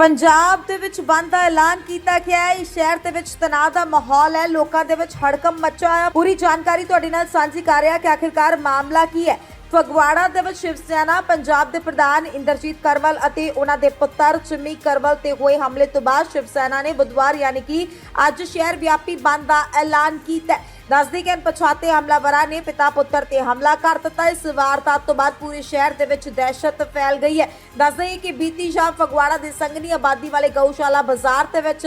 ਪੰਜਾਬ ਦੇ ਵਿੱਚ ਬੰਦ ਦਾ ਐਲਾਨ ਕੀਤਾ ਗਿਆ ਹੈ। ਇਸ ਸ਼ਹਿਰ ਦੇ ਵਿੱਚ ਤਣਾਅ ਦਾ ਮਾਹੌਲ ਹੈ। ਲੋਕਾਂ ਦੇ ਵਿੱਚ ਹੜਕੰਪ ਮੱਚਾ ਹੈ ਪੂਰੀ ਜਾਣਕਾਰੀ ਤੁਹਾਡੇ ਨਾਲ ਸਾਂਝੀ ਕਰ ਰਿਹਾ ਕਿ ਆਖਿਰਕਾਰ ਮਾਮਲਾ ਕੀ ਹੈ? ਫਗਵਾੜਾ ਦੇ ਵਿੱਚ ਸ਼ਿਵ ਸੈਨਾ, ਪੰਜਾਬ ਦੇ ਪ੍ਰਧਾਨ ਇੰਦਰਜੀਤ ਕਰਵਲ ਅਤੇ ਉਹਨਾਂ ਦੇ ਪੁੱਤਰ ਚਿੰਮੀ ਕਰਵਲ ਤੇ ਹੋਏ ਹਮਲੇ ਤੋਂ ਬਾਅਦ ਸ਼ਿਵ ਸੈਨਾ ਨੇ ਬੁੱਧਵਾਰ ਯਾਨੀ ਕਿ ਅੱਜ ਸ਼ਹਿਰ ਵਿਆਪੀ ਬੰਦ ਦਾ ਐਲਾਨ ਕੀਤਾ ਹੈ। ਦੱਸਦੀ ਕਿ ਪਛਾਤੇ ਹਮਲਾਵਰਾਂ ਨੇ ਪਿਤਾ ਪੁੱਤਰ ਤੇ ਹਮਲਾ ਕਰ ਦਿੱਤਾ। ਇਸ ਵਾਰਦਾਤ ਤੋਂ ਬਾਅਦ ਪੂਰੇ ਸ਼ਹਿਰ ਦੇ ਵਿੱਚ ਦਹਿਸ਼ਤ ਫੈਲ ਗਈ ਹੈ। ਦੱਸਦੇ ਕਿ ਬੀਤੀ ਸ਼ਾਮ ਫਗਵਾੜਾ ਦੇ ਸੰਗਨੀ ਆਬਾਦੀ ਵਾਲੇ ਗਊਸ਼ਾਲਾ ਬਾਜ਼ਾਰ ਦੇ ਵਿੱਚ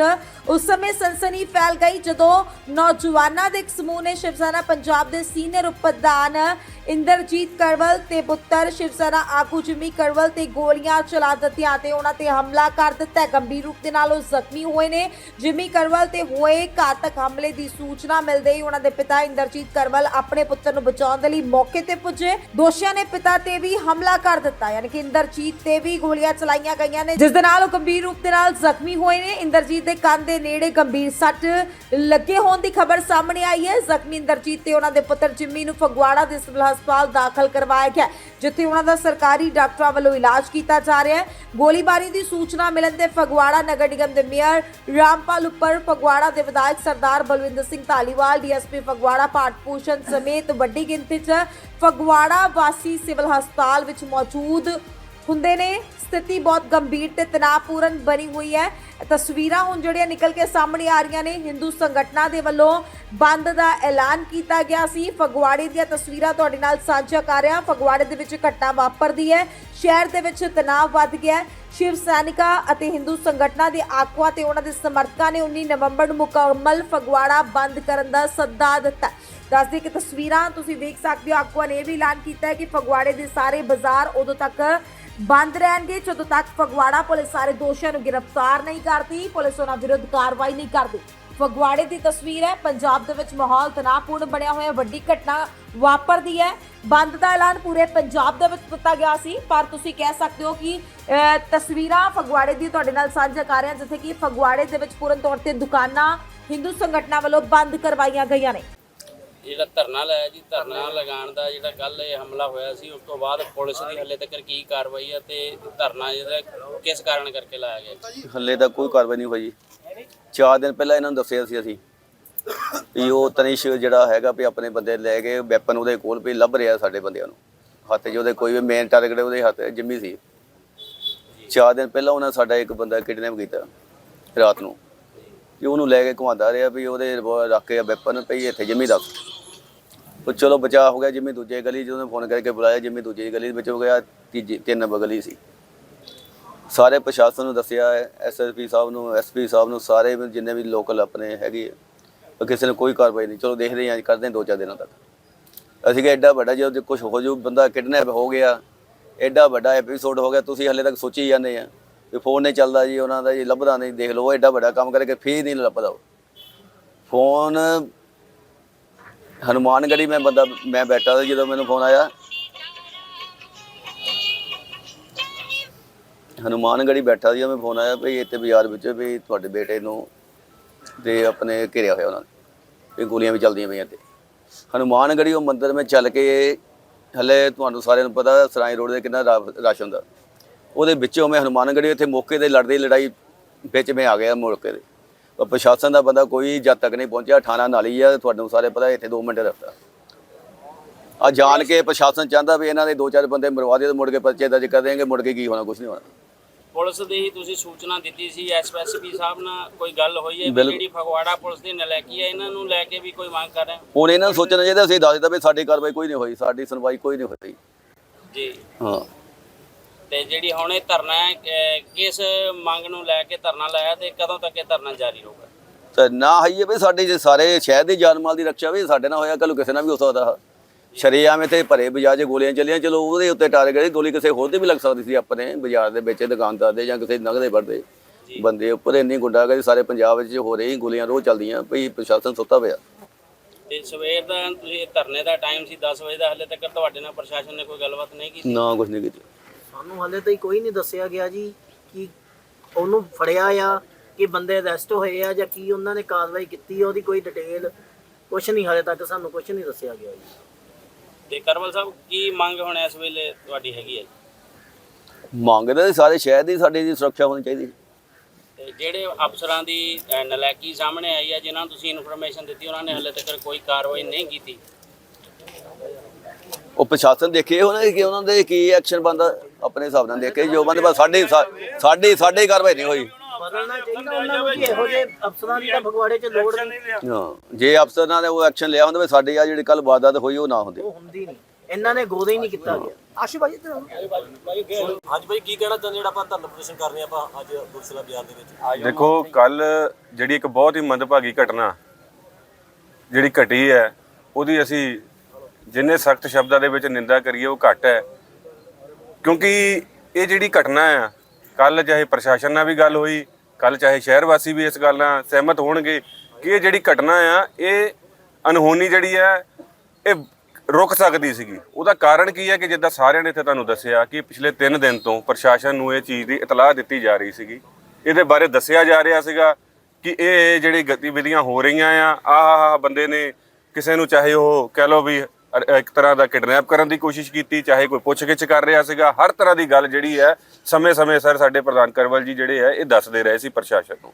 ਉਸ ਸਮੇਂ ਸਨਸਨੀ ਫੈਲ ਗਈ ਜਦੋਂ ਨੌਜਵਾਨਾਂ ਦੇ ਇੱਕ ਸਮੂਹ ਨੇ ਸ਼ਿਵ ਸੈਨਾ ਪੰਜਾਬ ਦੇ ਸੀਨੀਅਰ ਉਪ ਪ੍ਰਧਾਨ ਇੰਦਰਜੀਤ ਕਰਵਲ ਤੇ ਪੁੱਤਰ ਸ਼ਿਵ ਸੈਨਾ ਆਗੂ ਜਿਮੀ ਕਰਵਲ ਤੇ ਗੋਲੀਆਂ ਚਲਾ ਦਿੱਤੀਆਂ ਤੇ ਉਹਨਾਂ ਤੇ ਹਮਲਾ ਕਰ ਦਿੱਤਾ ਗੰਭੀਰ ਰੂਪ ਦੇ ਨਾਲ ਉਹ ਜ਼ਖਮੀ ਹੋਏ ਨੇ। ਜਿਮੀ ਕਰਵਲ ਤੇ ਹੋਏ ਘਾਤਕ ਹਮਲੇ ਦੀ ਸੂਚਨਾ ਮਿਲਦੇ ਹੀ ਉਹਨਾਂ ਦੇ ਪਿਤਾ ਇੰਦਰਜੀਤ ਕਰਵਲ ਆਪਣੇ ਪੁੱਤਰ ਨੂੰ ਬਚਾਉਣ ਦੇ ਲਈ ਮੌਕੇ ਤੇ ਪੁੱਜੇ। ਦੋਸ਼ੀਆਂ ਨੇ ਪਿਤਾ ਤੇ ਵੀ ਹਮਲਾ ਕਰ ਦਿੱਤਾ। ਯਾਨੀ ਕਿ ਇੰਦਰਜੀਤ ਤੇ ਵੀ ਗੋਲੀਆਂ ਚਲਾਈਆਂ ਗਈਆਂ ਨੇ, ਜਿਸ ਦੇ ਨਾਲ ਉਹ ਗੰਭੀਰ ਰੂਪ ਦੇ ਨਾਲ ਜ਼ਖਮੀ ਹੋਏ ਨੇ। ਇੰਦਰਜੀਤ ਦੇ ਕੰਨ ਦੇ ਨੇੜੇ ਗੰਭੀਰ ਸੱਟ ਲੱਗੇ ਹੋਣ ਦੀ ਖਬਰ ਸਾਹਮਣੇ ਆਈ ਹੈ। ਜ਼ਖਮੀ ਇੰਦਰਜੀਤ ਤੇ ਉਹਨਾਂ ਦੇ ਪੁੱਤਰ ਜਿੰਮੀ ਨੂੰ ਫਗਵਾੜਾ ਦੇ ਸਿਵਲ ਹਸਪਤਾਲ ਦਾਖਲ ਕਰਵਾਇਆ ਗਿਆ। ਜਿੱਥੇ ਉਹਨਾਂ ਦਾ ਸਰਕਾਰੀ ਡਾਕਟਰਾਂ ਵੱਲੋਂ ਇਲਾਜ ਕੀਤਾ ਜਾ ਰਿਹਾ ਹੈ। ਗੋਲੀਬਾਰੀ ਦੀ ਸੂਚਨਾ ਮਿਲਣ ਤੇ ਫਗਵਾੜਾ ਨਗਰ ਨਿਗਮ ਦੇ ਮੇਅਰ ਰਾਮਪਾਲ ਉੱਪਰ ਫਗਵਾੜਾ ਦੇ ਵਿਧਾਇਕ ਸਰਦਾਰ ਬਲਵਿੰਦਰ ਸਿੰਘ ਧਾਲੀਵਾਲ, ਡੀਐਸਪੀ ਫਗਵਾੜਾ ਭਾਟ ਭੂਸ਼ਣ ਸਮੇਤ ਵੱਡੀ ਗਿਣਤੀ 'ਚ ਫਗਵਾੜਾ ਵਾਸੀ ਸਿਵਲ ਹਸਪਤਾਲ ਵਿੱਚ ਮੌਜੂਦ ਹੁੰਦੇ ਨੇ। ਸਥਿਤੀ ਬਹੁਤ ਗੰਭੀਰ ਤੇ ਤਣਾਅਪੂਰਨ ਬਣੀ ਹੋਈ ਹੈ। ਤਸਵੀਰਾਂ ਹੁਣ ਜਿਹੜੀਆਂ ਨਿਕਲ ਕੇ ਸਾਹਮਣੇ ਆ ਰਹੀਆਂ ਨੇ ਹਿੰਦੂ ਸੰਗਠਨਾਂ ਦੇ ਵੱਲੋਂ ਬੰਦ ਦਾ ਐਲਾਨ ਕੀਤਾ ਗਿਆ ਸੀ। ਫਗਵਾੜੇ ਦੀਆਂ ਤਸਵੀਰਾਂ ਤੁਹਾਡੇ ਨਾਲ ਸਾਂਝਾ ਕਰ ਰਿਹਾ ਫਗਵਾੜੇ ਦੇ ਵਿੱਚ ਘਟਨਾ ਵਾਪਰਦੀ ਹੈ। ਸ਼ਹਿਰ ਦੇ ਵਿੱਚ ਤਣਾਅ ਵੱਧ ਗਿਆ ਸ਼ਿਵ ਸੈਨਿਕਾ ਅਤੇ ਹਿੰਦੂ ਸੰਗਠਨਾਂ ਦੇ ਆਗੂਆਂ ਤੇ ਉਹਨਾਂ ਦੇ ਸਮਰਥਕਾਂ ਨੇ 19 ਨਵੰਬਰ ਨੂੰ ਮੁਕੰਮਲ ਫਗਵਾੜਾ ਬੰਦ ਕਰਨ ਦਾ ਸੱਦਾ ਦਿੱਤਾ। ਹੈ। ਦੱਸਦੇ ਕਿ ਤਸਵੀਰਾਂ ਤੁਸੀਂ ਵੇਖ ਸਕਦੇ ਹੋ, ਆਗੂਆਂ ਨੇ ਇਹ ਵੀ ਐਲਾਨ ਕੀਤਾ ਹੈ ਕਿ ਫਗਵਾੜੇ ਦੇ ਸਾਰੇ ਬਾਜ਼ਾਰ ਉਦੋਂ ਤੱਕ ਬੰਦ ਰਹਿਣਗੇ ਜਦੋਂ ਤੱਕ ਫਗਵਾੜਾ ਪੁਲਿਸ ਸਾਰੇ ਦੋਸ਼ੀਆਂ ਨੂੰ ਗ੍ਰਿਫਤਾਰ ਨਹੀਂ ਕਰਦੀ, ਪੁਲਿਸ ਉਹਨਾਂ ਵਿਰੁੱਧ ਕਾਰਵਾਈ ਨਹੀਂ ਕਰਦੀ। ਫਗਵਾੜੇ ਦੀ ਤਸਵੀਰ ਹੈ, ਪੰਜਾਬ ਦੇ ਵਿੱਚ ਮਾਹੌਲ ਤਣਾਅਪੂਰਨ ਬਣਿਆ ਹੋਇਆ, ਵੱਡੀ ਘਟਨਾ ਵਾਪਰਦੀ ਹੈ। ਬੰਦ ਦਾ ਐਲਾਨ ਪੂਰੇ ਪੰਜਾਬ ਦੇ ਵਿੱਚ ਦਿੱਤਾ ਗਿਆ ਸੀ, ਪਰ ਤੁਸੀਂ ਕਹਿ ਸਕਦੇ ਹੋ ਕਿ ਤਸਵੀਰਾਂ ਫਗਵਾੜੇ ਦੀ ਤੁਹਾਡੇ ਨਾਲ ਸਾਂਝਾ ਕਰ ਰਿਹਾ, ਜਿੱਥੇ ਕਿ ਫਗਵਾੜੇ ਦੇ ਵਿੱਚ ਪੂਰਨ ਤੌਰ ਤੇ ਦੁਕਾਨਾਂ ਹਿੰਦੂ ਸੰਗਠਨਾਂ ਵੱਲੋਂ ਬੰਦ ਕਰਵਾਈਆਂ ਗਈਆਂ ਨੇ। ਜਿਹੜਾ ਧਰਨਾ ਲਾਇਆ ਜੀ, ਧਰਨਾ ਲਗਾਉਣ ਦਾ ਜਿਹੜਾ ਕੱਲ ਇਹ ਹਮਲਾ ਹੋਇਆ ਸੀ, ਉਸ ਤੋਂ ਬਾਅਦ ਪੁਲਿਸ ਦੀ ਹੱਲੇ ਤੱਕ ਕੀ ਕਾਰਵਾਈ ਹੈ ਤੇ ਧਰਨਾ ਜਿਹੜਾ ਕਿਸ ਕਾਰਨ ਕਰਕੇ ਲਾਇਆ ਗਿਆ ਜੀ? ਹੱਲੇ ਤੱਕ ਕੋਈ ਕਾਰਵਾਈ ਨਹੀਂ ਹੋਈ ਚਾਰ ਦਿਨ ਪਹਿਲਾਂ ਇਹਨਾਂ ਨੂੰ ਦੱਸਿਆ ਸੀ ਅਸੀਂ ਵੀ ਉਹ ਤਨਿਸ਼ ਜਿਹੜਾ ਹੈਗਾ ਵੀ ਆਪਣੇ ਬੰਦੇ ਲੈ ਕੇ ਵੈਪਨ ਉਹਦੇ ਕੋਲ ਵੀ ਲੱਭ ਰਿਹਾ ਸਾਡੇ ਬੰਦਿਆਂ ਨੂੰ। ਹੱਥ 'ਚ ਉਹਦੇ ਕੋਈ ਵੀ ਮੇਨ ਟਾਰਗੇਟ ਉਹਦੇ ਹੱਥ ਜਿੰਮੀ ਸੀ। ਚਾਰ ਦਿਨ ਪਹਿਲਾਂ ਉਹਨਾਂ ਸਾਡਾ ਇੱਕ ਬੰਦਾ ਕਿਡਨੈਪ ਕੀਤਾ ਰਾਤ ਨੂੰ। ਕਿ ਉਹਨੂੰ ਲੈ ਕੇ ਘੁਮਾਉਂਦਾ ਰਿਹਾ ਵੀ ਉਹਦੇ ਰਿਵੋਲਵਰ ਰੱਖ ਕੇ ਵੈਪਨ ਪਈ ਇੱਥੇ ਜਿੰਮੀ ਦੱਸ ਉਹ ਚਲੋ ਬਚਾ ਹੋ ਗਿਆ ਜਿਵੇਂ ਦੂਜੇ ਗਲੀ 'ਚ ਉਹਨੇ ਫੋਨ ਕਰਕੇ ਬੁਲਾਇਆ, ਜਿੰਮੀ ਦੂਜੀ ਗਲੀ ਵਿੱਚ ਹੋ ਗਿਆ, ਤੀਜੀ, ਤਿੰਨ ਨੰਬਰ ਗਲੀ ਸੀ। ਸਾਰੇ ਪ੍ਰਸ਼ਾਸਨ ਨੂੰ ਦੱਸਿਆ ਐਸਐਸਪੀ ਸਾਹਿਬ ਨੂੰ ਐਸਪੀ ਸਾਹਿਬ ਨੂੰ, ਸਾਰੇ ਜਿੰਨੇ ਵੀ ਲੋਕਲ ਆਪਣੇ ਹੈਗੇ ਪਰ ਕਿਸੇ ਨੇ ਕੋਈ ਕਾਰਵਾਈ ਨਹੀਂ, ਚਲੋ ਦੇਖਦੇ ਹਾਂ ਕਰਦੇ ਹਾਂ, ਦੋ ਚਾਰ ਦਿਨਾਂ ਤੱਕ। ਅਸੀਂ ਕਿ ਐਡਾ ਵੱਡਾ ਜਦੋਂ ਕੁਝ ਹੋ ਜੂ ਬੰਦਾ ਕਿਡਨੈਪ ਹੋ ਗਿਆ ਐਡਾ ਵੱਡਾ ਐਪੀਸੋਡ ਹੋ ਗਿਆ, ਤੁਸੀਂ ਹਲੇ ਤੱਕ ਸੋਚੀ ਜਾਂਦੇ ਆ ਵੀ ਫੋਨ ਨਹੀਂ ਚੱਲਦਾ ਜੀ, ਉਹਨਾਂ ਦਾ ਜੀ, ਲੱਭਦਾ ਨਹੀਂ, ਦੇਖ ਲਓ ਐਡਾ ਵੱਡਾ ਕੰਮ ਕਰਕੇ ਫੇਰ ਨਹੀਂ ਲੱਭਦਾ ਫੋਨ ਫੋਨ ਹਨੂਮਾਨਗੜੀ ਮੈਂ ਬੰਦਾ, ਮੈਂ ਬੈਠਾ ਸੀ ਜਦੋਂ ਮੈਨੂੰ ਫੋਨ ਆਇਆ। ਹਨੂਮਾਨਗੜੀ ਬੈਠਾ ਸੀ ਮੈਂ ਫੋਨ ਆਇਆ ਵੀ ਇੱਥੇ ਬਾਜ਼ਾਰ ਵਿੱਚ ਵੀ ਤੁਹਾਡੇ ਬੇਟੇ ਨੂੰ ਤੇ ਆਪਣੇ ਘਿਰਿਆ ਹੋਇਆ ਉਹਨਾਂ ਨੇ। ਵੀ ਗੋਲੀਆਂ ਵੀ ਚੱਲਦੀਆਂ ਪਈਆਂ ਤੇ ਹਨੂਮਾਨਗੜੀ ਉਹ ਮੰਦਿਰ ਵਿੱਚ ਚੱਲ ਕੇ ਹਲੇ ਤੁਹਾਨੂੰ ਸਾਰਿਆਂ ਨੂੰ ਪਤਾ, ਸਰਾਈ ਰੋਡ ਦੇ ਕਿੰਨਾ ਰਸ਼ ਹੁੰਦਾ। ਉਹਦੇ ਵਿੱਚੋਂ ਮੈਂ ਹਨੂਮਾਨਗੜੀ ਇੱਥੇ ਮੌਕੇ ਤੇ ਲੜਦੀ ਲੜਾਈ ਵਿੱਚ ਮੈਂ ਆ ਗਿਆ ਮੌਕੇ ਤੇ ਪ੍ਰਸ਼ਾਸਨ ਦਾ ਬੰਦਾ ਕੋਈ ਜਦ ਤੱਕ ਨਹੀਂ ਪਹੁੰਚਿਆ ਥਾਣਾ ਨਾਲੀ ਆ ਤੁਹਾਨੂੰ ਸਾਰੇ ਪਤਾ ਇੱਥੇ 2 ਮਿੰਟ ਰਫਤਾ ਆ ਜਾਣ ਕੇ ਪ੍ਰਸ਼ਾਸਨ ਚਾਹੁੰਦਾ ਵੀ ਇਹਨਾਂ ਦੇ ਦੋ ਚਾਰ ਬੰਦੇ ਮਰਵਾ ਦੇ ਤੇ ਮੁੜ ਕੇ ਪਰਚੇ ਦਰਜ ਕਰ ਦੇਣਗੇ ਮੁੜ ਕੇ ਕੀ ਹੋਣਾ ਕੁਝ ਨਹੀਂ ਹੋਣਾ ਪੁਲਿਸ ਦੀ ਹੀ ਤੁਸੀਂ ਸੂਚਨਾ ਦਿੱਤੀ ਸੀ ਐਸਐਸਪੀ ਸਾਹਿਬ ਨਾਲ ਕੋਈ ਗੱਲ ਹੋਈ ਹੈ ਵੀ। ਜਿਹੜੀ ਫਗਵਾੜਾ ਪੁਲਿਸ ਦੀ ਨਲਾਇਕੀ ਹੈ ਇਹਨਾਂ ਨੂੰ ਲੈ ਕੇ ਵੀ ਕੋਈ ਮੰਗ ਕਰ ਰਹੇ ਹੋ? ਹੁਣ ਇਹਨਾਂ ਨੂੰ ਸੋਚਣਾ ਚਾਹੀਦਾ ਅਸੀਂ ਦੱਸ ਦਿੱਤਾ ਵੀ ਸਾਡੀ ਕਾਰਵਾਈ ਕੋਈ ਨਹੀਂ ਹੋਈ ਸਾਡੀ ਸੁਣਵਾਈ ਕੋਈ ਨਹੀਂ ਹੋਈ ਜੀ ਹਾਂ ਤੇ ਜਿਹੜੀ ਹੁਣ ਇਹ ਧਰਨਾ ਹੈ ਅਹ, ਕਿਸ ਮੰਗ ਨੂੰ ਲੈ ਕੇ ਧਰਨਾ ਲਾਇਆ ਤੇ ਕਦੋਂ ਤੱਕ ਇਹ ਧਰਨਾ ਜਾਰੀ ਰਹੂਗਾ? ਤੇ ਨਾ ਹਈਏ ਵੀ ਸਾਡੀ ਜੇ ਸਾਰੇ ਸ਼ਹਿਰ ਦੀ ਜਾਨ ਮਾਲ ਦੀ ਰੱਖਿਆ ਵੀ ਸਾਡੇ ਨਾਲ ਹੋਇਆ ਕੱਲ ਕਿਸੇ ਨਾਲ ਵੀ ਹੋ ਸਕਦਾ। ਸ਼ਰੇਆਮ ਤੇ ਭਰੇ ਬਾਜ਼ਾਰ 'ਚ ਗੋਲੀਆਂ ਚੱਲੀਆਂ ਚਲੋ ਉਹਦੇ ਉੱਤੇ ਟਾਰਗੇਟ ਗੋਲੀ ਕਿਸੇ ਹੋਰ ਤੇ ਵੀ ਲੱਗ ਸਕਦੀ ਸੀ ਆਪਣੇ ਬਾਜ਼ਾਰ ਦੇ ਵਿੱਚ ਦੁਕਾਨਦਾਰ ਦੇ ਜਾਂ ਕਿਸੇ ਨਗਦੇ ਵਰਦੇ ਬੰਦੇ ਉੱਪਰ ਇੰਨੀ ਗੁੰਡਾਗਰਦੀ ਸਾਰੇ ਪੰਜਾਬ ਵਿੱਚ ਹੋ ਰਹੀ ਗੋਲੀਆਂ ਰੋਜ਼ ਚੱਲਦੀਆਂ ਭਈ ਪ੍ਰਸ਼ਾਸਨ ਸੁੱਤਾ ਪਿਆ। ਤੇ ਸਵੇਰ ਦਾ ਤੁਸੀਂ ਇਹ ਧਰਨੇ ਦਾ ਟਾਈਮ ਸੀ 10 ਵਜੇ ਦਾ ਹਲੇ ਤੱਕ ਤੁਹਾਡੇ ਨਾਲ ਪ੍ਰਸ਼ਾਸਨ ਨੇ ਕੋਈ ਗੱਲਬਾਤ ਨਹੀਂ ਕੀਤੀ? ਨਾ ਕੁਝ ਨਹੀਂ ਕੀਤਾ। ਸਾਨੂੰ ਹਲੇ ਤਾਈਂ ਕੋਈ ਨਹੀਂ ਦੱਸਿਆ ਗਿਆ ਜੀ ਕਿ ਉਹਨੂੰ ਫੜਿਆ ਆ ਕਿ ਬੰਦੇ ਅਰੈਸਟ ਹੋਏ ਆ ਜਾਂ ਕੀ ਉਹਨਾਂ ਨੇ ਕਾਰਵਾਈ ਕੀਤੀ ਆ, ਉਹਦੀ ਕੋਈ ਡਿਟੇਲ ਕੁਛ ਨਹੀਂ ਹਲੇ ਤੱਕ ਸਾਨੂੰ ਕੁਛ ਨਹੀਂ ਦੱਸਿਆ ਗਿਆ ਜੀ। ਤੇ ਕਰਵਲ ਸਾਹਿਬ ਕੀ ਮੰਗ ਹੁਣ ਇਸ ਵੇਲੇ ਤੁਹਾਡੀ ਹੈਗੀ ਹੈ ਮੰਗਦੇ ਤਾਂ ਸਾਰੇ ਸ਼ਹਿਰ ਦੀ ਸਾਡੀ ਦੀ ਸੁਰੱਖਿਆ ਹੋਣੀ ਚਾਹੀਦੀ। ਤੇ ਜਿਹੜੇ ਅਫਸਰਾਂ ਦੀ ਨਲਾਇਕੀ ਸਾਹਮਣੇ ਆਈ ਹੈ ਜਿਨ੍ਹਾਂ ਨੂੰ ਤੁਸੀਂ ਇਨਫੋਰਮੇਸ਼ਨ ਦਿੱਤੀ ਉਹਨਾਂ ਨੇ ਹਲੇ ਤੱਕ ਕੋਈ ਕਾਰਵਾਈ ਨਹੀਂ ਕੀਤੀ। ਉਹ ਪ੍ਰਸ਼ਾਸਨ ਦੇਖੇ ਉਹਨਾਂ ਦੇ ਕਿ ਉਹਨਾਂ ਦੇ ਕੀ ਐਕਸ਼ਨ ਬੰਦਾ ਆਪਣੇ ਹਿਸਾਬ ਨਾਲ ਦੇਖੇ ਜੋ ਬੰਦੇ ਬਸ ਸਾਡੇ ਸਾਡੇ ਸਾਡੇ ਕਾਰਵਾਈ ਨਹੀਂ ਹੋਈ। ਬਦਲਣਾ ਚਾਹੀਦਾ ਉਹਨਾਂ ਨੂੰ ਕਿ ਇਹੋ ਜਿਹੇ ਅਫਸਰਾਂ ਦੀ ਤਾਂ ਫਗਵਾੜੇ 'ਚ ਲੋੜ ਨਹੀਂ। ਹਾਂ ਜੇ ਅਫਸਰਾਂ ਨੇ ਉਹ ਐਕਸ਼ਨ ਲਿਆ ਹੁੰਦਾ ਵੀ ਸਾਡੀ ਆ ਜਿਹੜੀ ਕੱਲ ਵਾਰਦਾਤ ਹੋਈ ਉਹ ਨਾ ਹੁੰਦੀ। ਉਹ ਹੁੰਦੀ ਨਹੀਂ। ਇਹਨਾਂ ਨੇ ਗੋਦੇ ਹੀ ਨਹੀਂ ਕੀਤਾ ਗਿਆ। ਆਸ਼ੂ ਭਾਈ। ਹਾਂਜੀ ਭਾਈ ਕੀ ਕਹਿਣਾ ਚਾਹੁੰਦੇ ਜਿਹੜਾ ਆਪਾਂ ਧਰਨਾ ਪ੍ਰਦਰਸ਼ਨ ਕਰ ਰਹੇ ਆਪਾਂ ਅੱਜ ਗੁਰਸਲਾ ਬਾਜ਼ਾਰ ਦੇ ਵਿੱਚ? ਦੇਖੋ ਕੱਲ ਜਿਹੜੀ ਇੱਕ ਬਹੁਤ ਹੀ ਮੰਦਭਾਗੀ ਘਟਨਾ ਜਿਹੜੀ ਘਟੀ ਹੈ ਉਹਦੀ ਅਸੀਂ ਜਿੰਨੇ ਸਖਤ ਸ਼ਬਦਾਂ ਦੇ ਵਿੱਚ ਨਿੰਦਾ ਕਰੀਏ ਉਹ ਘੱਟ ਹੈ। ਕਿਉਂਕਿ ਇਹ ਜਿਹੜੀ ਘਟਨਾ ਆ ਕੱਲ ਚਾਹੇ ਪ੍ਰਸ਼ਾਸਨ ਨਾਲ ਵੀ ਗੱਲ ਹੋਈ ਕੱਲ ਚਾਹੇ ਸ਼ਹਿਰ ਵਾਸੀ ਵੀ ਇਸ ਗੱਲ ਨਾਲ ਸਹਿਮਤ ਹੋਣਗੇ ਕਿ ਇਹ ਜਿਹੜੀ ਘਟਨਾ ਆ, ਇਹ ਅਨਹੋਣੀ ਜਿਹੜੀ ਹੈ ਇਹ ਰੁਕ ਸਕਦੀ ਸੀਗੀ। ਉਹਦਾ ਕਾਰਨ ਕੀ ਹੈ ਕਿ ਜਿੱਦਾਂ ਸਾਰਿਆਂ ਨੇ ਇੱਥੇ ਤੁਹਾਨੂੰ ਦੱਸਿਆ ਕਿ ਪਿਛਲੇ 3 ਦਿਨ ਤੋਂ ਪ੍ਰਸ਼ਾਸਨ ਨੂੰ ਇਹ ਚੀਜ਼ ਦੀ ਇਤਲਾਹ ਦਿੱਤੀ ਜਾ ਰਹੀ ਸੀਗੀ। ਇਹਦੇ ਬਾਰੇ ਦੱਸਿਆ ਜਾ ਰਿਹਾ ਸੀਗਾ ਕਿ ਇਹ ਜਿਹੜੀ ਗਤੀਵਿਧੀਆਂ ਹੋ ਰਹੀਆਂ ਆ ਆਹ ਬੰਦੇ ਨੇ ਕਿਸੇ ਨੂੰ ਚਾਹੇ ਉਹ ਕਹਿ ਲਓ ਵੀ ਇੱਕ ਤਰ੍ਹਾਂ ਦਾ ਕਿਡਨੈਪ ਕਰਨ ਦੀ ਕੋਸ਼ਿਸ਼ ਕੀਤੀ, ਚਾਹੇ ਕੋਈ ਪੁੱਛਗਿੱਛ ਕਰ ਰਿਹਾ ਸੀਗਾ, ਹਰ ਤਰ੍ਹਾਂ ਦੀ ਗੱਲ ਜਿਹੜੀ ਹੈ, ਸਮੇਂ-ਸਮੇਂ ਸਰ ਸਾਡੇ ਪ੍ਰਧਾਨ ਕਰਵਲ ਜੀ ਜਿਹੜੇ ਹੈ, ਇਹ ਦੱਸਦੇ ਰਹੇ ਸੀ ਪ੍ਰਸ਼ਾਸਨ ਨੂੰ।